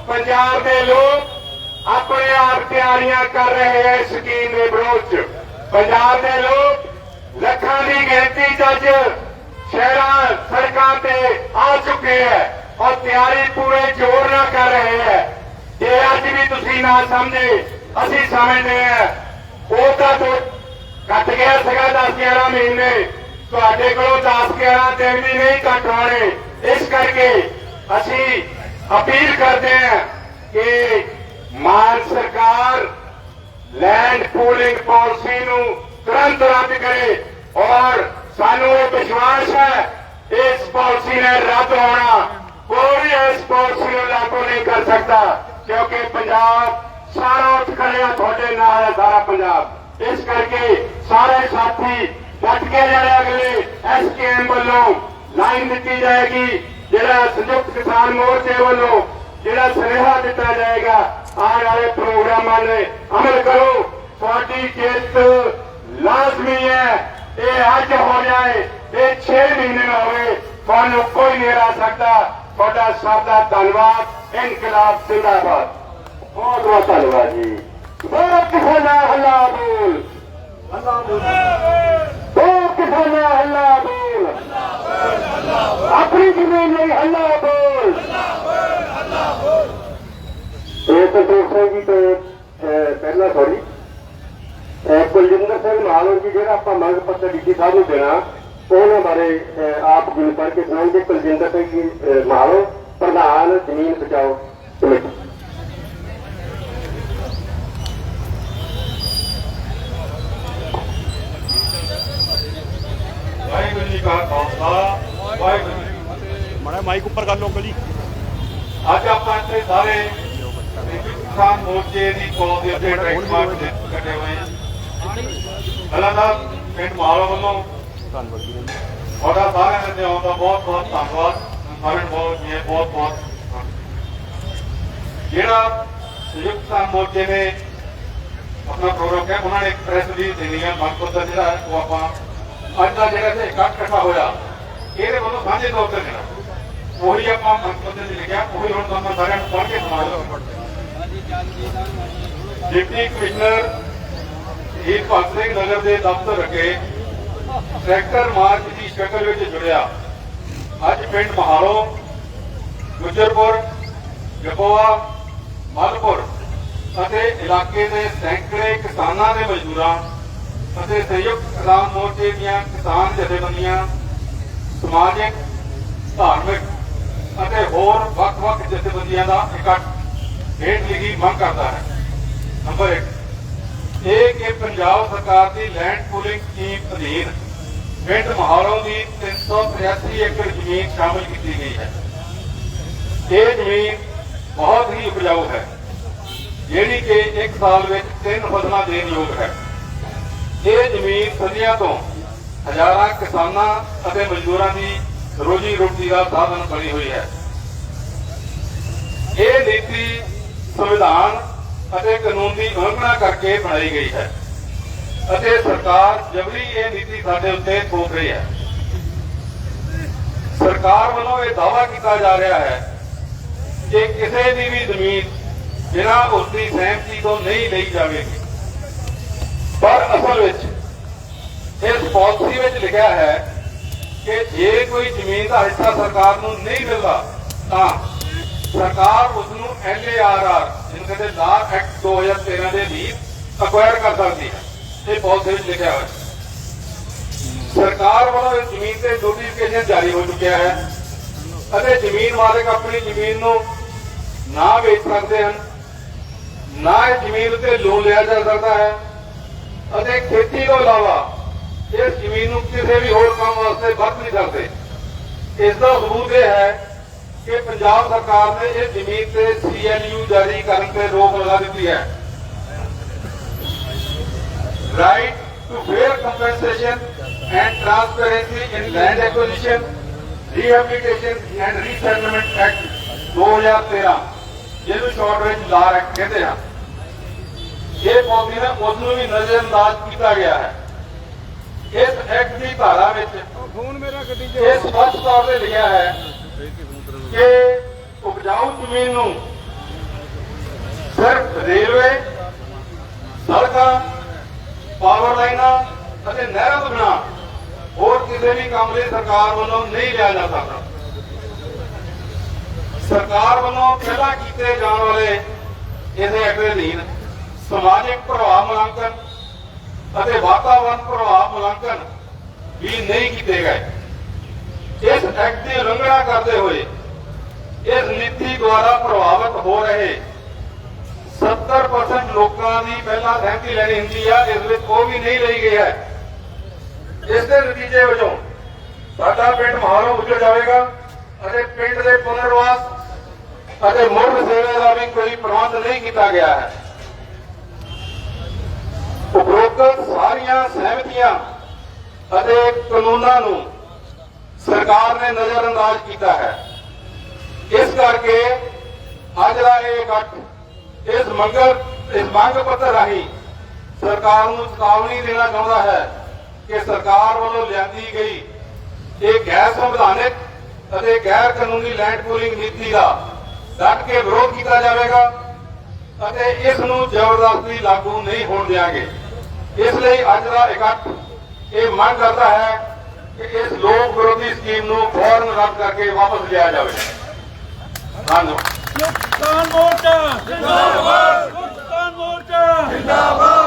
[SPEAKER 6] ਪੰਜਾਬ ਦੇ ਲੋਕ ਆਪਣੇ ਆਪ ਤਿਆਰੀਆਂ ਕਰ ਰਹੇ ਹੈ ਸਕੀਮ ਦੇ ਵਿਰੋਧ ਚ। ਪੰਜਾਬ ਦੇ ਲੋਕ ਲੱਖਾਂ ਦੀ ਗਿਣਤੀ ਚ ਅੱਜ ਸ਼ਹਿਰਾਂ, ਸੜਕਾਂ ਤੇ ਆ ਚੁੱਕੇ ਹੈ ਔਰ ਤਿਆਰੀ ਪੂਰੇ ਜ਼ੋਰ ਨਾਲ ਕਰ ਰਹੇ ਹੈ। ਜੇ ਅੱਜ ਵੀ ਤੁਸੀਂ ਨਾ ਸਮਝੇ ਅਸੀਂ ਸਮਝਦੇ ਹਾਂ ਉਹ ਤਾਂ ਤੋਂ ਕੱਟ ਗਿਆ ਸੀਗਾ 10 11 ਮਹੀਨੇ। ਤੁਹਾਡੇ ਕੋਲੋਂ 10 11 ਦਿਨ ਵੀ ਨਹੀਂ ਕੱਟ ਹੋਣੇ ਇਸ ਕਰਕੇ ਅਸੀਂ ਅਪੀਲ ਕਰਦੇ ਹਾਂ ਕਿ ਮਾਨ ਸਰਕਾਰ ਲੈਂਡ ਪੂਲਿੰਗ ਪਾਲਿਸੀ ਨੂੰ ਤੁਰੰਤ ਰੱਦ ਕਰੇ ਔਰ ਸਾਨੂੰ ਇਹ ਵਿਸ਼ਵਾਸ ਹੈ, ਇਸ ਪਾਲਿਸੀ ਨੇ ਰੱਦ ਹੋਣਾ। ਕੋਈ ਇਸ ਪਾਲਿਸੀ ਨੂੰ ਲਾਗੂ ਨਹੀਂ ਕਰ ਸਕਦਾ, ਕਿਉਂਕਿ ਪੰਜਾਬ ਸਾਰਾ ਉੱਠ ਖੜਿਆ ਤੁਹਾਡੇ ਨਾਲ ਹੈ ਸਾਰਾ ਪੰਜਾਬ। ਇਸ ਕਰਕੇ ਸਾਰੇ ਸਾਥੀ ਡਟ ਕੇ ਜਿਹੜੇ ਅਗਲੇ ਐਸਕੇਐਮ ਵੱਲੋਂ ਲਾਈਨ ਦਿੱਤੀ ਜਾਏਗੀ, ਜਿਹੜਾ ਸੰਯੁਕਤ ਕਿਸਾਨ ਮੋਰਚੇ ਵੱਲੋਂ ਜਿਹੜਾ ਸੁਨੇਹਾ ਦਿੱਤਾ ਜਾਏਗਾ, ਆਉਣ ਵਾਲੇ ਪ੍ਰੋਗਰਾਮਾਂ ਨੇ ਅਮਲ ਕਰੋ। ਤੁਹਾਡੀ ਜਿੱਤ ਲਾਜ਼ਮੀ ਹੈ। ਇਹ ਅੱਜ ਹੋ ਜਾਏ, ਇਹ 6 ਮਹੀਨੇ ਨਾ ਹੋਵੇ, ਤੁਹਾਨੂੰ ਕੋਈ ਨਹੀਂ ਰਹਿ ਸਕਦਾ। ਤੁਹਾਡਾ ਸਭ ਦਾ ਧੰਨਵਾਦ। ਇਨਕਲਾਬ ਜ਼ਿੰਦਾਬਾਦ। ਬਹੁਤ ਬਹੁਤ ਧੰਨਵਾਦ ਜੀ। ਬਹੁਤ ਕਿਸਾਨਾ ਹੱਲਾ ਬੋਲ। ਬਹੁਤ ਕਿਸਾਨਾ ਹੱਲਾ ਬੋਲ। ਆਪਣੀ ਜ਼ਮੀਨ ਲਈ ਹੱਲਾ ਬੋਲ। ਇਹ ਸੰਤੋਖ ਸਿੰਘ ਜੀ ਤੋਂ ਅਹ, ਪਹਿਲਾਂ ਸੌਰੀ ਕੁਲਜਿੰਦਰ ਸਿੰਘ ਮਾਲੋ ਜੀ ਜਿਹੜਾ ਆਪਾਂ ਮੰਗ ਪੱਤਰ ਡੀਸੀ ਸਾਹਿਬ ਨੂੰ ਦੇਣਾ ਉਹਨਾਂ ਬਾਰੇ ਆਪ ਜੀ ਪੜ੍ਹ ਕੇ ਸੁਣਾਉਂਗੇ ਕੁਲਜਿੰਦਰ ਸਿੰਘ ਜੀ ਮਾਲੋ ਪ੍ਰਧਾਨ ਜ਼ਮੀਨ ਬਚਾਓ ਕਮੇਟੀ
[SPEAKER 2] ਵਾਹਿਗੁਰੂ ਜੀ ਕਾ ਖਾਲਸਾ ਵਾਹਿਗੁਰੂ ਜੀ ਕੀ ਫਤਿਹ।
[SPEAKER 4] ਮਾੜਾ ਮਾਈਕ ਉੱਪਰ ਕਰ ਲਓ ਜੀ
[SPEAKER 9] ਅੱਜ ਆਪਾਂ ਇੱਥੇ ਸਾਰੇ ਕਿਸਾਨ ਮੋਰਚੇ ਦੀ ਕੋਲ ਦੇ ਉੱਤੇ ਟਰੈਕ ਮਾਰਚ ਦੇ ਕੱਢੇ ਹੋਏ ਆ। ਤਾਂ ਪਿੰਡ ਮਾਲੋ ਵੱਲੋਂ ਤੁਹਾਡਾ ਸਾਰਿਆਂ ਦੇ ਆਉਣ ਦਾ ਬਹੁਤ ਬਹੁਤ ਧੰਨਵਾਦ। ਸਾਰੇ ਬਹੁਤ ਜੀ ਬਹੁਤ ਬਹੁਤ ਜਿਹੜਾ ਸੰਯੁਕਤ ਕਿਸਾਨ ਮੋਰਚੇ ਨੇ ਆਪਣਾ ਪ੍ਰੋਗਰਾਮ ਕਿਹਾ ਉਹਨਾਂ ਨੇ ਇੱਕ ਪ੍ਰੈਸ ਰਿਲੀਜ਼ ਦੇਣੀ ਹੈ ਮੰਗ ਦਾ ਜਿਹੜਾ ਹੈ ਉਹ ਆਪਾਂ ਅੱਜ ਦਾ ਜਿਹੜਾ ਇੱਥੇ ਇਕੱਠ ਇਕੱਠਾ ਹੋਇਆ, ਇਹਦੇ ਵੱਲੋਂ ਸਾਂਝੇ ਤੌਰ ਤੇ ਦੇਣਾ ਉਹੀ ਆਪਾਂ ਮੰਗ ਪੱਤਰ ਲਿਖਿਆ, ਉਹੀ ਹੁਣ ਤੁਹਾਨੂੰ ਸਾਰਿਆਂ ਨੂੰ ਪੜ੍ਹ ਕੇ ਸੁਣਾ ਦਿਓ। ਡਿਪਟੀ ਕਮਿਸ਼ਨਰ ਇਹ ਭਗਤ ਸਿੰਘ ਨਗਰ ਦੇ ਦਫ਼ਤਰ ਅੱਗੇ ਟਰੈਕਟਰ ਮਾਰਚ ਦੀ ਸ਼ਕਲ ਵਿੱਚ ਜੁੜਿਆ। ਅੱਜ ਪਿੰਡ ਮਹਾਲੋ ਗੁਜਰਪੁਰ, ਜਪੋਆ ਮਲਪੁਰ ਅਤੇ ਇਲਾਕੇ ਦੇ ਸੈਂਕੜੇ ਕਿਸਾਨਾਂ ਦੇ ਮਜ਼ਦੂਰਾਂ ਅਤੇ ਸੰਯੁਕਤ ਕਿਸਾਨ ਮੋਰਚੇ ਦੀਆਂ ਕਿਸਾਨ ਜਥੇਬੰਦੀਆਂ, ਸਮਾਜਿਕ, ਧਾਰਮਿਕ ਅਤੇ ਹੋਰ ਵੱਖ-ਵੱਖ ਜਥੇਬੰਦੀਆਂ ਦਾ ਇਕੱਠ ਹੇਠ ਲਿਖੀ ਮੰਗ ਕਰਦਾ ਹੈ। ਨੰਬਰ 1 ਇਹ ਕਿ ਪੰਜਾਬ ਸਰਕਾਰ ਦੀ ਲੈਂਡ ਪੂਲਿੰਗ ਸਕੀਮ ਅਧੀਨ ਪਿੰਡ ਮਹਾਲੋਂ ਦੀ 383 ਏਕੜ ਜ਼ਮੀਨ ਸ਼ਾਮਲ ਕੀਤੀ ਗਈ ਹੈ। ਇਹ ਜ਼ਮੀਨ ਬਹੁਤ ਹੀ ਉਪਜਾਊ ਹੈ, ਜਿਹੜੀ ਕਿ ਇੱਕ ਸਾਲ ਵਿੱਚ ਤਿੰਨ ਫਸਲਾਂ ਦੇਣ ਯੋਗ ਹੈ। ਇਹ ਜ਼ਮੀਨ ਸਦੀਆਂ ਤੋਂ ਹਜ਼ਾਰਾਂ ਕਿਸਾਨਾਂ ਅਤੇ ਮਜ਼ਦੂਰਾਂ ਦੀ ਰੋਜੀ ਰੋਟੀ ਦਾ ਸਾਧਨ ਬਣੀ ਹੋਈ ਹੈ। ਇਹ ਨੀਤੀ ਸੰਵਿਧਾਨ ਅਤੇ ਕਾਨੂੰਨ ਦੀ ਉਲੰਘਣਾ ਕਰਕੇ ਬਣਾਈ ਗਈ ਹੈ ਅਤੇ ਸਰਕਾਰ ਜਬਰੀ ਇਹ ਨੀਤੀ ਸਾਡੇ ਉੱਤੇ ਥੋਪ ਰਹੀ ਹੈ। ਸਰਕਾਰ ਵੱਲੋਂ ਇਹ ਦਾਅਵਾ ਕੀਤਾ ਜਾ ਰਿਹਾ ਹੈ ਕਿ ਕਿਸੇ ਦੀ ਵੀ ਜ਼ਮੀਨ ਬਿਨਾਂ ਉਸ ਦੀ ਸਹਿਮਤੀ ਤੋਂ ਨਹੀਂ ਲਈ ਜਾਵੇਗੀ। ਪਰ ਅਸਲ ਵਿੱਚ ਇਸ ਪਾਲਿਸੀ ਵਿੱਚ ਲਿਖਿਆ ਹੈ ਕਿ ਜੇ ਕੋਈ ਜ਼ਮੀਨ ਦਾ ਹਿੱਸਾ ਸਰਕਾਰ ਨੂੰ ਨਹੀਂ ਮਿਲਦਾ, ਤਾਂ ਸਰਕਾਰ ਉਸ ਨੂੰ ਐਲਏਆਰਆਰ ਜਿਹਨੂੰ ਕਹਿੰਦੇ ਲਾਅ ਐਕਟ 2013 ਦੇ ਅਧੀਨ ਅਕਵਾਇਰ ਕਰ ਸਕਦੀ ਹੈ। ਇਹ ਪਾਲਿਸੀ ਵਿੱਚ ਲਿਖਿਆ ਹੋਇਆ ਹੈ। ਸਰਕਾਰ ਵੱਲੋਂ ਇਸ ਜ਼ਮੀਨ ਤੇ ਨੋਟੀਫਿਕੇਸ਼ਨ ਜਾਰੀ ਹੋ ਚੁੱਕਿਆ ਹੈ ਅਤੇ ਜ਼ਮੀਨ ਮਾਲਕ ਆਪਣੀ ਜ਼ਮੀਨ ਨੂੰ ਨਾ ਵੇਚ ਸਕਦੇ ਹਨ, ਨਾ ਇਹ ਜ਼ਮੀਨ ਤੇ ਲੋਨ ਲਿਆ ਜਾ ਸਕਦਾ ਹੈ। ਅਤੇ ਖੇਤੀ ਤੋਂ ਇਲਾਵਾ ਇਸ ਜ਼ਮੀਨ ਨੂੰ ਕਿਸੇ ਵੀ ਹੋਰ ਕੰਮ ਵਾਸਤੇ ਵਰਤ ਨਹੀਂ ਸਕਦੇ। ਇਸ ਦਾ ਸਬੂਤ ਇਹ ਹੈ ਕਿ ਪੰਜਾਬ ਸਰਕਾਰ ਨੇ ਇਹ ਜ਼ਮੀਨ ਤੇ ਸੀਐਲਯੂ ਜਾਰੀ ਕਰਨ ਤੇ ਰੋਕ ਲਗਾ ਦਿੱਤੀ ਹੈ। Right to fair compensation and transparency in land acquisition, rehabilitation and resettlement act 2013 ਜਿਹਨੂੰ ਸ਼ਾਰਟ ਵਿੱਚ ਲਾਰ ਐਕਟ ਕਹਿੰਦੇ ਆ। ਇਹ ਪਾਲਿਸੀ ਨੇ ਉਸ ਨੂੰ ਵੀ ਨਜ਼ਰਅੰਦਾਜ਼ ਕੀਤਾ ਗਿਆ ਹੈ। ਇਸ ਐਕਟ ਦੀ ਧਾਰਾ ਵਿੱਚ
[SPEAKER 2] ਫੋਨ ਮੇਰਾ ਗੱਡੀ 'ਚ
[SPEAKER 9] ਇਹ ਸਪਸ਼ਟ ਤੌਰ ਤੇ ਲਿਖਿਆ ਹੈ ਕਿ ਉਪਜਾਊ ਜ਼ਮੀਨ ਨੂੰ ਸਿਰਫ ਰੇਲਵੇ ਸੜਕਾਂ ਪਾਵਰ ਲਾਈਨਾਂ ਅਤੇ ਨਹਿਰਾਂ ਤੋਂ ਬਿਨਾਂ ਹੋਰ ਕਿਸੇ ਵੀ ਕੰਮ ਲਈ ਸਰਕਾਰ ਵੱਲੋਂ ਨਹੀਂ ਲਿਆ ਜਾ ਸਕਦਾ। ਸਰਕਾਰ ਵੱਲੋਂ ਪਹਿਲਾਂ ਕੀਤੇ ਜਾਣ ਵਾਲੇ ਇਸ ਐਕਟ ਦੇ ਅਧੀਨ ਸਮਾਜਿਕ ਪ੍ਰਭਾਵ ਮੁਲਾਂਕਣ ਅਤੇ ਵਾਤਾਵਰਣ ਪ੍ਰਭਾਵ ਮੁਲਾਂਕਣ ਵੀ ਨਹੀਂ ਕੀਤੇ ਗਏ। ਇਸ ਐਕਟ ਦੀ ਉਲੰਘਣਾ ਕਰਦੇ ਹੋਏ ਇਸ ਨੀਤੀ ਦੁਆਰਾ ਪ੍ਰਭਾਵਿਤ ਹੋ ਰਹੇ 70% ਲੋਕਾਂ ਦੀ ਪਹਿਲਾਂ ਸਹਿਮਤੀ ਲੈਣੀ ਹੁੰਦੀ ਆ, ਇਸ ਵਿੱਚ ਉਹ ਵੀ ਨਹੀਂ ਲਈ ਗਈ ਹੈ। ਇਸ ਦੇ ਨਤੀਜੇ ਵਜੋਂ ਸਾਡਾ ਪਿੰਡ ਮਹਾਰੋਂ ਉੱਜੜ ਜਾਵੇਗਾ ਅਤੇ ਪਿੰਡ ਦੇ ਪੁਨਰਵਾਸ ਅਤੇ ਮੁੜ ਸੇਵਾ ਦਾ ਵੀ ਕੋਈ ਪ੍ਰਬੰਧ ਨਹੀਂ ਕੀਤਾ ਗਿਆ ਹੈ। ਉਪਰੋਕਤ ਸਾਰੀਆਂ ਸਹਿਮਤੀਆਂ ਅਤੇ ਕਾਨੂੰਨਾਂ ਨੂੰ ਸਰਕਾਰ ਨੇ ਨਜ਼ਰਅੰਦਾਜ਼ ਕੀਤਾ ਹੈ। ਇਸ ਕਰਕੇ ਅੱਜ ਦਾ ਇਹ ਇਕੱਠ, ਇਸ ਮੰਗਲ, ਇਸ ਮੰਗ ਪੱਤਰ ਰਾਹੀਂ ਸਰਕਾਰ ਨੂੰ ਚੇਤਾਵਨੀ ਦੇਣਾ ਚਾਹੁੰਦਾ ਹੈ ਕਿ ਸਰਕਾਰ ਵੱਲੋਂ ਲਿਆਂਦੀ ਗਈ ਇਹ ਗੈਰ ਸੰਵਿਧਾਨਿਕ ਅਤੇ ਗੈਰ ਕਾਨੂੰਨੀ ਲੈਂਡ ਪੂਲਿੰਗ ਨੀਤੀ ਦਾ ਡਟ ਕੇ ਵਿਰੋਧ ਕੀਤਾ ਜਾਵੇਗਾ। ਅਤੇ ਇਸ ਨੂੰ ਜ਼ਬਰਦਸਤੀ ਲਾਗੂ ਨਹੀਂ ਹੋਣ ਦਿਆਂਗੇ। ਇਸ ਲਈ ਅੱਜ ਦਾ ਇਕੱਠ ਇਹ ਮੰਗ ਕਰਦਾ ਹੈ ਕਿ ਇਸ ਲੋਕ ਵਿਰੋਧੀ ਸਕੀਮ ਨੂੰ ਫੌਰਨ ਰੱਦ ਕਰਕੇ ਵਾਪਸ ਲਿਆ ਜਾਵੇ। ਧੰਨਵਾਦ।
[SPEAKER 4] ਕਿਸਾਨ ਮੋਰਚਾ। ਜਿੰਦਾਬਾਦ। ਕਿਸਾਨ ਮੋਰਚਾ। ਜਿੰਦਾਬਾਦ।